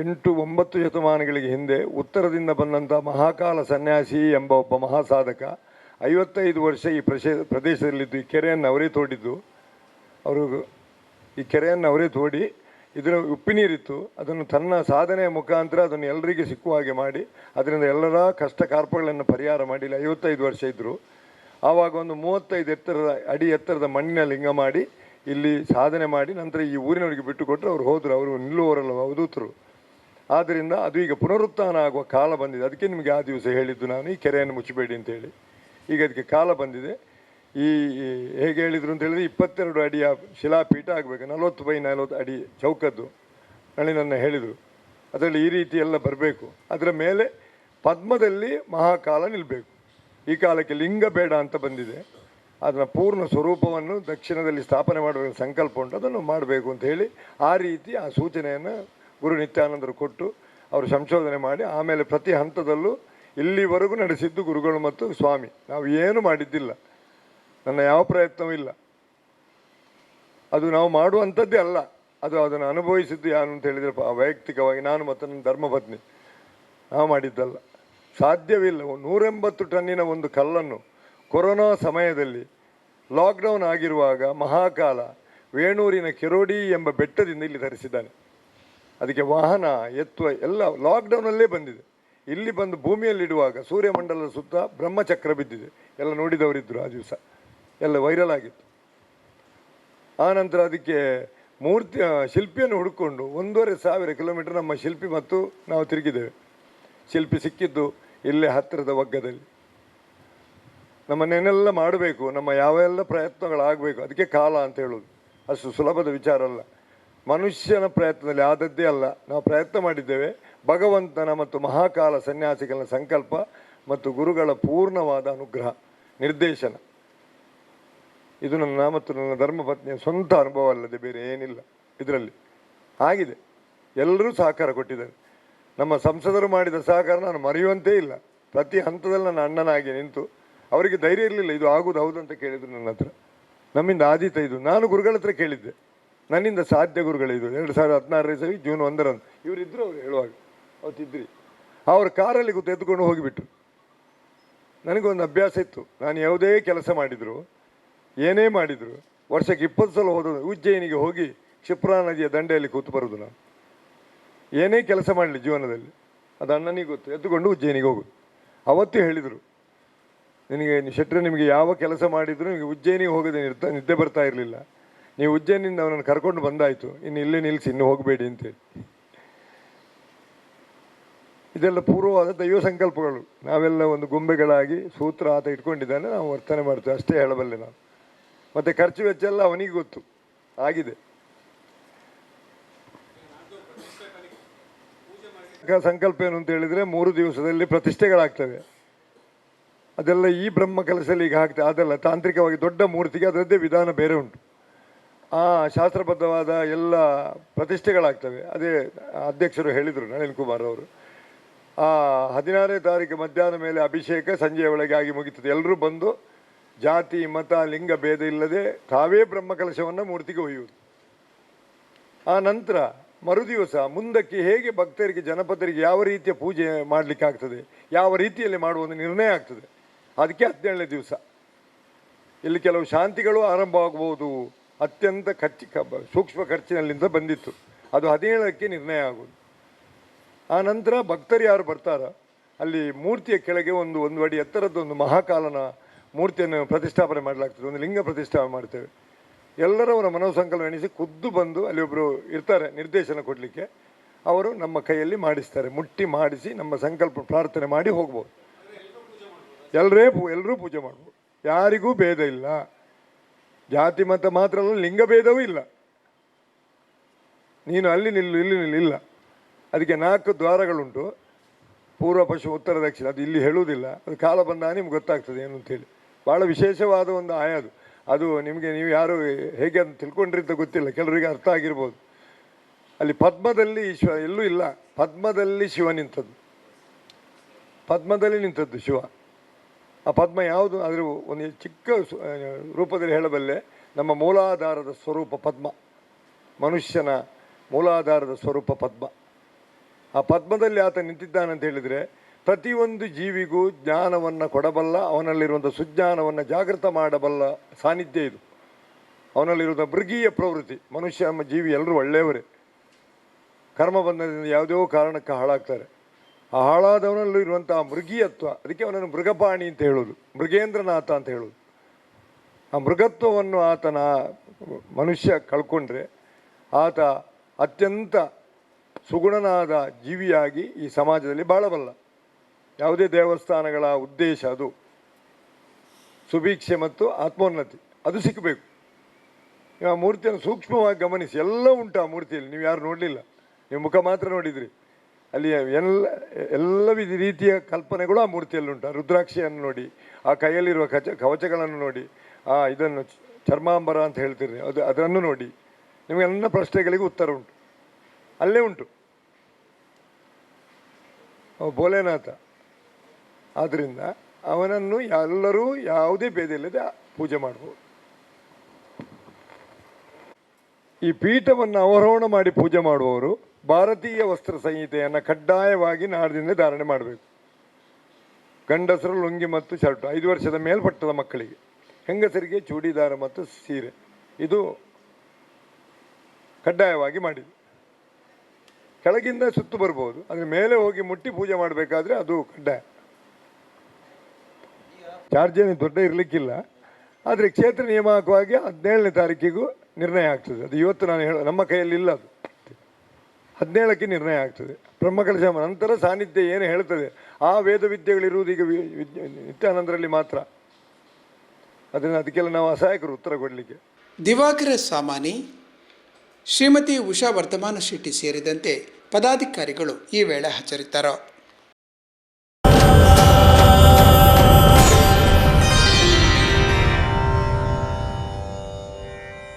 ಎಂಟು ಒಂಬತ್ತು ಶತಮಾನಗಳಿಗೆ ಹಿಂದೆ ಉತ್ತರದಿಂದ ಬಂದಂಥ ಮಹಾಕಾಲ ಸನ್ಯಾಸಿ ಎಂಬ ಒಬ್ಬ ಮಹಾಸಾಧಕ ಐವತ್ತೈದು ವರ್ಷ ಈ ಪ್ರದೇಶದಲ್ಲಿದ್ದು ಈ ಕೆರೆಯನ್ನು ಅವರೇ ತೋಡಿದ್ದು. ಅವರು ಈ ಕೆರೆಯನ್ನು ಅವರೇ ತೋಡಿ ಇದರ ಉಪ್ಪಿನೀರಿತ್ತು. ಅದನ್ನು ತನ್ನ ಸಾಧನೆಯ ಮುಖಾಂತರ ಅದನ್ನು ಎಲ್ಲರಿಗೆ ಸಿಕ್ಕುವ ಹಾಗೆ ಮಾಡಿ, ಅದರಿಂದ ಎಲ್ಲರ ಕಷ್ಟ ಕಾರ್ಪಗಳನ್ನು ಪರಿಹಾರ ಮಾಡಿ ಇಲ್ಲಿ ಐವತ್ತೈದು ವರ್ಷ ಇದ್ದರು ಆವಾಗ ಒಂದು ಮೂವತ್ತೈದು ಎತ್ತರದ ಅಡಿ ಎತ್ತರದ ಮಣ್ಣಿನ ಲಿಂಗ ಮಾಡಿ, ಇಲ್ಲಿ ಸಾಧನೆ ಮಾಡಿ, ನಂತರ ಈ ಊರಿನವರಿಗೆ ಬಿಟ್ಟು ಕೊಟ್ಟರು ಅವ್ರು ಹೋದರು. ಅವರು ನಿಲ್ಲುವವರಲ್ಲ ಅವಧೂತರು ಆದ್ದರಿಂದ ಅದು ಈಗ ಪುನರುತ್ಥಾನ ಆಗುವ ಕಾಲ ಬಂದಿದೆ. ಅದಕ್ಕೆ ನಿಮಗೆ ಆ ದಿವಸ ಹೇಳಿದ್ದು ನಾನು. ಈ ಕೆರೆಯನ್ನು ಮುಚ್ಚಬೇಡಿ ಅಂತ ಹೇಳಿ. ಈಗ ಅದಕ್ಕೆ ಕಾಲ ಬಂದಿದೆ. ಈ ಹೇಗೆ ಹೇಳಿದರು ಅಂತ ಹೇಳಿದ್ರೆ ಇಪ್ಪತ್ತೆರಡು ಅಡಿಯ ಶಿಲಾಪೀಠ ಆಗಬೇಕು, ನಲವತ್ತು ಬೈ ನಲವತ್ತು ಅಡಿ ಚೌಕದ್ದು ನಳಿನನ್ನು ಹೇಳಿದರು. ಅದರಲ್ಲಿ ಈ ರೀತಿ ಎಲ್ಲ ಬರಬೇಕು. ಅದರ ಮೇಲೆ ಪದ್ಮದಲ್ಲಿ ಮಹಾಕಾಲ ನಿಲ್ಲಬೇಕು ಈ ಕಾಲಕ್ಕೆ ಲಿಂಗ ಬೇಡ ಅಂತ ಬಂದಿದೆ. ಅದರ ಪೂರ್ಣ ಸ್ವರೂಪವನ್ನು ದಕ್ಷಿಣದಲ್ಲಿ ಸ್ಥಾಪನೆ ಮಾಡುವ ಸಂಕಲ್ಪ ಉಂಟು, ಅದನ್ನು ಮಾಡಬೇಕು ಅಂತ ಹೇಳಿ ಆ ರೀತಿ ಆ ಸೂಚನೆಯನ್ನು ಗುರು ನಿತ್ಯಾನಂದರು ಕೊಟ್ಟು ಅವರು ಸಂಶೋಧನೆ ಮಾಡಿ, ಆಮೇಲೆ ಪ್ರತಿ ಹಂತದಲ್ಲೂ ಇಲ್ಲಿವರೆಗೂ ನಡೆಸಿದ್ದು ಗುರುಗಳು ಮತ್ತು ಸ್ವಾಮಿ. ನಾವು ಏನು ಮಾಡಿದ್ದಿಲ್ಲ. ನನ್ನ ಯಾವ ಪ್ರಯತ್ನವೂ ಇಲ್ಲ. ಅದು ನಾವು ಮಾಡುವಂಥದ್ದೇ ಅಲ್ಲ. ಅದು ಅದನ್ನು ಅನುಭವಿಸಿದ್ದು ಯಾರು ಅಂತ ಹೇಳಿದರೆ ವೈಯಕ್ತಿಕವಾಗಿ ನಾನು ಮತ್ತು ನನ್ನ ಧರ್ಮಪತ್ನಿ. ನಾವು ಮಾಡಿದ್ದಲ್ಲ. ಸಾಧ್ಯವಿಲ್ಲ. ನೂರೆಂಬತ್ತು ಟನ್ನಿನ ಒಂದು ಕಲ್ಲನ್ನು ಕೊರೋನಾ ಸಮಯದಲ್ಲಿ ಲಾಕ್ಡೌನ್ ಆಗಿರುವಾಗ ಮಹಾಕಾಲ ವೇಣೂರಿನ ಕೆರೋಡಿ ಎಂಬ ಬೆಟ್ಟದಿಂದ ಇಲ್ಲಿ ತರಿಸಿದ್ದಾನೆ. ಅದಕ್ಕೆ ವಾಹನ, ಎತ್ತುವ ಎಲ್ಲ ಲಾಕ್ಡೌನಲ್ಲೇ ಬಂದಿದೆ. ಇಲ್ಲಿ ಬಂದು ಭೂಮಿಯಲ್ಲಿಡುವಾಗ ಸೂರ್ಯಮಂಡಲದ ಸುತ್ತ ಬ್ರಹ್ಮಚಕ್ರ ಬಿದ್ದಿದೆ. ಎಲ್ಲ ನೋಡಿದವರಿದ್ದರು ಆ ದಿವಸ. ಎಲ್ಲ ವೈರಲ್ ಆಗಿತ್ತು. ಆನಂತರ ಅದಕ್ಕೆ ಮೂರ್ತಿ ಶಿಲ್ಪಿಯನ್ನು ಹುಡುಕೊಂಡು ಒಂದೂವರೆ ಸಾವಿರ ಕಿಲೋಮೀಟರ್ ನಮ್ಮ ಶಿಲ್ಪಿ ಮತ್ತು ನಾವು ತಿರುಗಿದ್ದೇವೆ. ಶಿಲ್ಪಿ ಸಿಕ್ಕಿದ್ದು ಇಲ್ಲೇ ಹತ್ತಿರದ ಒಗ್ಗದಲ್ಲಿ. ನಮ್ಮನ್ನೇನೆಲ್ಲ ಮಾಡಬೇಕು, ನಮ್ಮ ಯಾವೆಲ್ಲ ಪ್ರಯತ್ನಗಳಾಗಬೇಕು, ಅದಕ್ಕೆ ಕಾಲ ಅಂತ ಹೇಳೋದು. ಅಷ್ಟು ಸುಲಭದ ವಿಚಾರ ಅಲ್ಲ. ಮನುಷ್ಯನ ಪ್ರಯತ್ನದಲ್ಲಿ ಆದದ್ದೇ ಅಲ್ಲ. ನಾವು ಪ್ರಯತ್ನ ಮಾಡಿದ್ದೇವೆ. ಭಗವಂತನ ಮತ್ತು ಮಹಾಕಾಲ ಸನ್ಯಾಸಿಗಳ ಸಂಕಲ್ಪ ಮತ್ತು ಗುರುಗಳ ಪೂರ್ಣವಾದ ಅನುಗ್ರಹ, ನಿರ್ದೇಶನ. ಇದು ನನ್ನ ಮತ್ತು ನನ್ನ ಧರ್ಮಪತ್ನಿಯ ಸ್ವಂತ ಅನುಭವ ಅಲ್ಲದೆ ಬೇರೆ ಏನಿಲ್ಲ ಇದರಲ್ಲಿ. ಆಗಿದೆ. ಎಲ್ಲರೂ ಸಹಕಾರ ಕೊಟ್ಟಿದ್ದಾರೆ. ನಮ್ಮ ಸಂಸದರು ಮಾಡಿದ ಸಹಕಾರ ನಾನು ಮರೆಯುವಂತೇ ಇಲ್ಲ. ಪ್ರತಿ ಹಂತದಲ್ಲಿ ನನ್ನ ಅಣ್ಣನಾಗಿ ನಿಂತು ಅವರಿಗೆ ಧೈರ್ಯ ಇರಲಿಲ್ಲ. ಇದು ಆಗೋದು ಹೌದು ಅಂತ ಕೇಳಿದರು ನನ್ನ ಹತ್ರ. ನಮ್ಮಿಂದ ಆದೀತ ಇದು. ನಾನು ಗುರುಗಳ ಹತ್ರ ಕೇಳಿದ್ದೆ. ನನ್ನಿಂದ ಸಾಧ್ಯ ಗುರುಗಳಿದು ಎರಡು ಸಾವಿರದ ಹದಿನಾರನೇ ಸರಿ ಜೂನ್ ಒಂದರಂದು. ಇವರಿದ್ದರು ಅವರು ಹೇಳುವಾಗ. ಅವತ್ತಿದ್ರಿ. ಅವ್ರ ಕಾರಲ್ಲಿ ಕೂತು ಎದ್ದುಕೊಂಡು ಹೋಗಿಬಿಟ್ರು. ನನಗೊಂದು ಅಭ್ಯಾಸ ಇತ್ತು. ನಾನು ಯಾವುದೇ ಕೆಲಸ ಮಾಡಿದ್ರು. ಏನೇ ಮಾಡಿದರು, ವರ್ಷಕ್ಕೆ ಇಪ್ಪತ್ತು ಸಲ ಹೋದ ಉಜ್ಜಯಿನಿಗೆ ಹೋಗಿ ಕ್ಷಿಪ್ರಾ ನದಿಯ ದಂಡೆಯಲ್ಲಿ ಕೂತು ಬರೋದು ನಾನು ಏನೇ ಕೆಲಸ ಮಾಡಲಿ ಜೀವನದಲ್ಲಿ, ಅದು ಅಣ್ಣನಿಗೆ ಗೊತ್ತು, ಎದ್ದುಕೊಂಡು ಉಜ್ಜಯಿನಿಗೆ ಹೋಗೋದು ಅವತ್ತು ಹೇಳಿದರು, ನಿನಗೆ ಶೆಟ್ಟರು ನಿಮಗೆ ಯಾವ ಕೆಲಸ ಮಾಡಿದ್ರು ನಿಮಗೆ ಉಜ್ಜಯಿನಿಗೆ ಹೋಗದೆ ನಿರ್ತ, ನಿದ್ದೆ ಬರ್ತಾ ಇರಲಿಲ್ಲ. ನೀವು ಉಜ್ಜಯಿನಿಂದ ಅವನನ್ನು ಕರ್ಕೊಂಡು ಬಂದಾಯಿತು, ಇನ್ನು ಇಲ್ಲೇ ನಿಲ್ಲಿಸಿ ಇನ್ನು ಹೋಗಬೇಡಿ ಅಂತೇಳಿ. ಇದೆಲ್ಲ ಪೂರ್ವವಾದ ದೈವ ಸಂಕಲ್ಪಗಳು. ನಾವೆಲ್ಲ ಒಂದು ಗೊಂಬೆಗಳಾಗಿ ಸೂತ್ರ ಆತ ಇಟ್ಕೊಂಡಿದ್ದಾನೆ, ನಾವು ವರ್ತನೆ ಮಾಡ್ತೇವೆ, ಅಷ್ಟೇ ಹೇಳಬಲ್ಲೆ ನಾನು ಮತ್ತು ಖರ್ಚು ವೆಚ್ಚ ಎಲ್ಲ ಅವನಿಗೆ ಗೊತ್ತು. ಆಗಿದೆ. ಸಂಕಲ್ಪ ಏನು ಅಂತ ಹೇಳಿದ್ರೆ ಮೂರು ದಿವಸದಲ್ಲಿ ಪ್ರತಿಷ್ಠೆಗಳಾಗ್ತವೆ. ಅದೆಲ್ಲ ಈ ಬ್ರಹ್ಮ ಕೆಲಸದಲ್ಲಿ ಈಗ ಆಗ್ತದೆ ಅದೆಲ್ಲ, ತಾಂತ್ರಿಕವಾಗಿ ದೊಡ್ಡ ಮೂರ್ತಿಗೆ ಅದರದ್ದೇ ವಿಧಾನ ಬೇರೆ ಉಂಟು. ಆ ಶಾಸ್ತ್ರಬದ್ಧವಾದ ಎಲ್ಲ ಪ್ರತಿಷ್ಠೆಗಳಾಗ್ತವೆ. ಅದೇ ಅಧ್ಯಕ್ಷರು ಹೇಳಿದರು, ನಳಿನ್ ಕುಮಾರ್ ಅವರು. ಆ ಹದಿನಾರನೇ ತಾರೀಕು ಮಧ್ಯಾಹ್ನ ಮೇಲೆ ಅಭಿಷೇಕ, ಸಂಜೆಯ ಒಳಗೆ ಆಗಿ ಮುಗಿತದೆ. ಎಲ್ಲರೂ ಬಂದು ಜಾತಿ, ಮತ, ಲಿಂಗ ಭೇದ ಇಲ್ಲದೆ ತಾವೇ ಬ್ರಹ್ಮಕಲಶವನ್ನು ಮೂರ್ತಿಗೆ ಒಯ್ಯುವುದು. ಆ ನಂತರ ಮರುದಿವಸ ಮುಂದಕ್ಕೆ ಹೇಗೆ ಭಕ್ತರಿಗೆ, ಜನಪದರಿಗೆ ಯಾವ ರೀತಿಯ ಪೂಜೆ ಮಾಡಲಿಕ್ಕೆ ಆಗ್ತದೆ, ಯಾವ ರೀತಿಯಲ್ಲಿ ಮಾಡುವ ಒಂದು ನಿರ್ಣಯ ಆಗ್ತದೆ, ಅದಕ್ಕೆ ಹದಿನೇಳನೇ ದಿವಸ. ಇಲ್ಲಿ ಕೆಲವು ಶಾಂತಿಗಳು ಆರಂಭವಾಗಬಹುದು. ಅತ್ಯಂತ ಖರ್ಚಿ ಸೂಕ್ಷ್ಮ ಖರ್ಚಿನಲ್ಲಿಂದ ಬಂದಿತ್ತು. ಅದು ಹದಿನೇಳಕ್ಕೆ ನಿರ್ಣಯ ಆಗೋದು ಆ ನಂತರ ಭಕ್ತರು ಯಾರು ಬರ್ತಾರ? ಅಲ್ಲಿ ಮೂರ್ತಿಯ ಕೆಳಗೆ ಒಂದು ಒಂದು ಅಡಿ ಎತ್ತರದ ಒಂದು ಮಹಾಕಾಲನ ಮೂರ್ತಿಯನ್ನು ಪ್ರತಿಷ್ಠಾಪನೆ ಮಾಡಲಾಗ್ತದೆ, ಒಂದು ಲಿಂಗ ಪ್ರತಿಷ್ಠಾಪನೆ ಮಾಡ್ತೇವೆ. ಎಲ್ಲರವರ ಮನೋಸಂಕಲ್ಪ ಎಣಿಸಿ ಖುದ್ದು ಬಂದು ಅಲ್ಲಿ ಒಬ್ಬರು ಇರ್ತಾರೆ, ನಿರ್ದೇಶನ ಕೊಡಲಿಕ್ಕೆ. ಅವರು ನಮ್ಮ ಕೈಯಲ್ಲಿ ಮಾಡಿಸ್ತಾರೆ, ಮುಟ್ಟಿ ಮಾಡಿಸಿ ನಮ್ಮ ಸಂಕಲ್ಪ ಪ್ರಾರ್ಥನೆ ಮಾಡಿ ಹೋಗ್ಬೋದು. ಎಲ್ಲರೇ ಪೂ ಎಲ್ಲರೂ ಪೂಜೆ ಮಾಡ್ಬೋದು. ಯಾರಿಗೂ ಭೇದ ಇಲ್ಲ. ಜಾತಿ ಮತ ಮಾತ್ರ ಅಲ್ಲ, ಲಿಂಗ ಭೇದವೂ ಇಲ್ಲ. ನೀನು ಅಲ್ಲಿ ನಿಲ್ಲು, ಇಲ್ಲಿ ನಿಲ್ಲು, ಇಲ್ಲ. ಅದಕ್ಕೆ ನಾಲ್ಕು ದ್ವಾರಗಳುಂಟು. ಪೂರ್ವ ಪಶು ಉತ್ತರ, ದಕ್ಷಿಣ, ಅದು ಇಲ್ಲಿ ಹೇಳುವುದಿಲ್ಲ. ಅದು ಕಾಲ ಬಂದಾಗ ನಿಮ್ಗೆ ಗೊತ್ತಾಗ್ತದೆ ಏನು ಅಂತೇಳಿ. ಭಾಳ ವಿಶೇಷವಾದ ಒಂದು ಆಯ ಅದು. ಅದು ನಿಮಗೆ ನೀವು ಯಾರು ಹೇಗೆ ಅಂತ ತಿಳ್ಕೊಂಡ್ರಿ ಅಂತ ಗೊತ್ತಿಲ್ಲ. ಕೆಲವರಿಗೆ ಅರ್ಥ ಆಗಿರ್ಬೋದು. ಅಲ್ಲಿ ಪದ್ಮದಲ್ಲಿ ಶಿವ ಎಲ್ಲೂ ಇಲ್ಲ. ಪದ್ಮದಲ್ಲಿ ಶಿವ ನಿಂತದ್ದು. ಪದ್ಮದಲ್ಲಿ ನಿಂತದ್ದು ಶಿವ. ಆ ಪದ್ಮ ಯಾವುದು? ಅದರ ಒಂದು ಚಿಕ್ಕ ರೂಪದಲ್ಲಿ ಹೇಳಬಲ್ಲೆ, ನಮ್ಮ ಮೂಲಾಧಾರದ ಸ್ವರೂಪ ಪದ್ಮ. ಮನುಷ್ಯನ ಮೂಲಾಧಾರದ ಸ್ವರೂಪ ಪದ್ಮ. ಆ ಪದ್ಮದಲ್ಲಿ ಆತ ನಿಂತಿದ್ದಾನಂತ ಹೇಳಿದರೆ ಪ್ರತಿಯೊಂದು ಜೀವಿಗೂ ಜ್ಞಾನವನ್ನು ಕೊಡಬಲ್ಲ ಅವನಲ್ಲಿರುವಂಥ ಸುಜ್ಞಾನವನ್ನು ಜಾಗೃತ ಮಾಡಬಲ್ಲ ಸಾನ್ನಿಧ್ಯ ಇದು. ಅವನಲ್ಲಿರುವಂಥ ಮೃಗೀಯ ಪ್ರವೃತ್ತಿ. ಮನುಷ್ಯ, ನಮ್ಮ ಜೀವಿ ಎಲ್ಲರೂ ಒಳ್ಳೆಯವರೇ. ಕರ್ಮ ಬಂಧನದಿಂದ ಯಾವುದೋ ಕಾರಣಕ್ಕೆ ಹಾಳಾಗ್ತಾರೆ. ಆ ಹಾಳಾದವನಲ್ಲೂ ಇರುವಂಥ ಮೃಗೀಯತ್ವ, ಅದಕ್ಕೆ ಅವನನ್ನು ಮೃಗಪಾಣಿ ಅಂತ ಹೇಳೋದು, ಮೃಗೇಂದ್ರನಾಥ ಅಂತ ಹೇಳೋದು. ಆ ಮೃಗತ್ವವನ್ನು ಆತನ ಮನುಷ್ಯ ಕಳ್ಕೊಂಡ್ರೆ ಆತ ಅತ್ಯಂತ ಸುಗುಣನಾದ ಜೀವಿಯಾಗಿ ಈ ಸಮಾಜದಲ್ಲಿ ಬಾಳಬಲ್ಲ. ಯಾವುದೇ ದೇವಸ್ಥಾನಗಳ ಉದ್ದೇಶ ಅದು. ಸುಭೀಕ್ಷೆ ಮತ್ತು ಆತ್ಮೋನ್ನತಿ, ಅದು ಸಿಕ್ಕಬೇಕು ನೀವು ಆ ಮೂರ್ತಿಯನ್ನು ಸೂಕ್ಷ್ಮವಾಗಿ ಗಮನಿಸಿ, ಎಲ್ಲ ಉಂಟು ಆ ಮೂರ್ತಿಯಲ್ಲಿ, ನೀವು ಯಾರು ನೋಡಲಿಲ್ಲ. ನೀವು ಮುಖ ಮಾತ್ರ ನೋಡಿದ್ರಿ. ಅಲ್ಲಿ ಎಲ್ಲ ಎಲ್ಲ ವಿಧ ರೀತಿಯ ಕಲ್ಪನೆಗಳು ಆ ಮೂರ್ತಿಯಲ್ಲಿ ಉಂಟು. ರುದ್ರಾಕ್ಷಿಯನ್ನು ನೋಡಿ, ಆ ಕೈಯಲ್ಲಿರುವ ಕಚ, ಕವಚಗಳನ್ನು ನೋಡಿ, ಆ ಇದನ್ನು ಚರ್ಮಾಂಬರ ಅಂತ ಹೇಳ್ತೀರಿ ಅದು, ಅದನ್ನು ನೋಡಿ, ನಿಮಗೆಲ್ಲ ಪ್ರಶ್ನೆಗಳಿಗೆ ಉತ್ತರ ಉಂಟು. ಅಲ್ಲೇ ಉಂಟು. ಭೋಲೆನಾಥ. ಆದ್ದರಿಂದ ಅವನನ್ನು ಎಲ್ಲರೂ ಯಾವುದೇ ಭೇದ ಇಲ್ಲದೆ ಪೂಜೆ ಮಾಡ್ಬೋದು. ಈ ಪೀಠವನ್ನು ಅವರೋಹಣ ಮಾಡಿ ಪೂಜೆ ಮಾಡುವವರು ಭಾರತೀಯ ವಸ್ತ್ರ ಸಂಹಿತೆಯನ್ನು ಕಡ್ಡಾಯವಾಗಿ ನಾಡದಿಂದ ಧಾರಣೆ ಮಾಡಬೇಕು. ಗಂಡಸರು ಲುಂಗಿ ಮತ್ತು ಶರ್ಟ್, ಐದು ವರ್ಷದ ಮೇಲ್ಪಟ್ಟದ ಮಕ್ಕಳಿಗೆ. ಹೆಂಗಸರಿಗೆ ಚೂಡಿದಾರ ಮತ್ತು ಸೀರೆ. ಇದು ಕಡ್ಡಾಯವಾಗಿ ಮಾಡಿದೆ ಕೆಳಗಿಂದ ಸುತ್ತು ಬರ್ಬೋದು. ಅದರ ಮೇಲೆ ಹೋಗಿ ಮುಟ್ಟಿ ಪೂಜೆ ಮಾಡಬೇಕಾದ್ರೆ ಅದು ಕಡ್ಡಾಯ. ಚಾರ್ಜ್ ಏನು ದೊಡ್ಡ ಇರಲಿಕ್ಕಿಲ್ಲ. ಆದರೆ ಕ್ಷೇತ್ರ ನಿಯಮಕವಾಗಿ ಹದಿನೇಳನೇ ತಾರೀಕಿಗೂ ನಿರ್ಣಯ ಆಗ್ತದೆ. ಅದು ಇವತ್ತು ನಾನು ಹೇಳ ನಮ್ಮ ಕೈಯಲ್ಲಿ ಇಲ್ಲ ಅದು. ಹದಿನೇಳಕ್ಕೆ ನಿರ್ಣಯ ಆಗ್ತದೆ. ಬ್ರಹ್ಮಕಲಶ ನಂತರ ಸಾನ್ನಿಧ್ಯ ಏನು ಹೇಳ್ತದೆ? ಆ ವೇದ ವಿದ್ಯೆಗಳಿರುವುದು ಈಗ ನಿತ್ಯಾನಂದರಲ್ಲಿ ಮಾತ್ರ. ಅದನ್ನು ಅದಕ್ಕೆಲ್ಲ ನಾವು ಅಸಹಾಯಕರು ಉತ್ತರ ಕೊಡಲಿಕ್ಕೆ. ದಿವಾಕರ ಸಾಮಾನಿ ಶ್ರೀಮತಿ ಉಷಾ ವರ್ಧಮಾನ ಶೆಟ್ಟಿ ಸೇರಿದಂತೆ ಪದಾಧಿಕಾರಿಗಳು ಈ ವೇಳೆ ಹಾಜರಿದ್ದರು.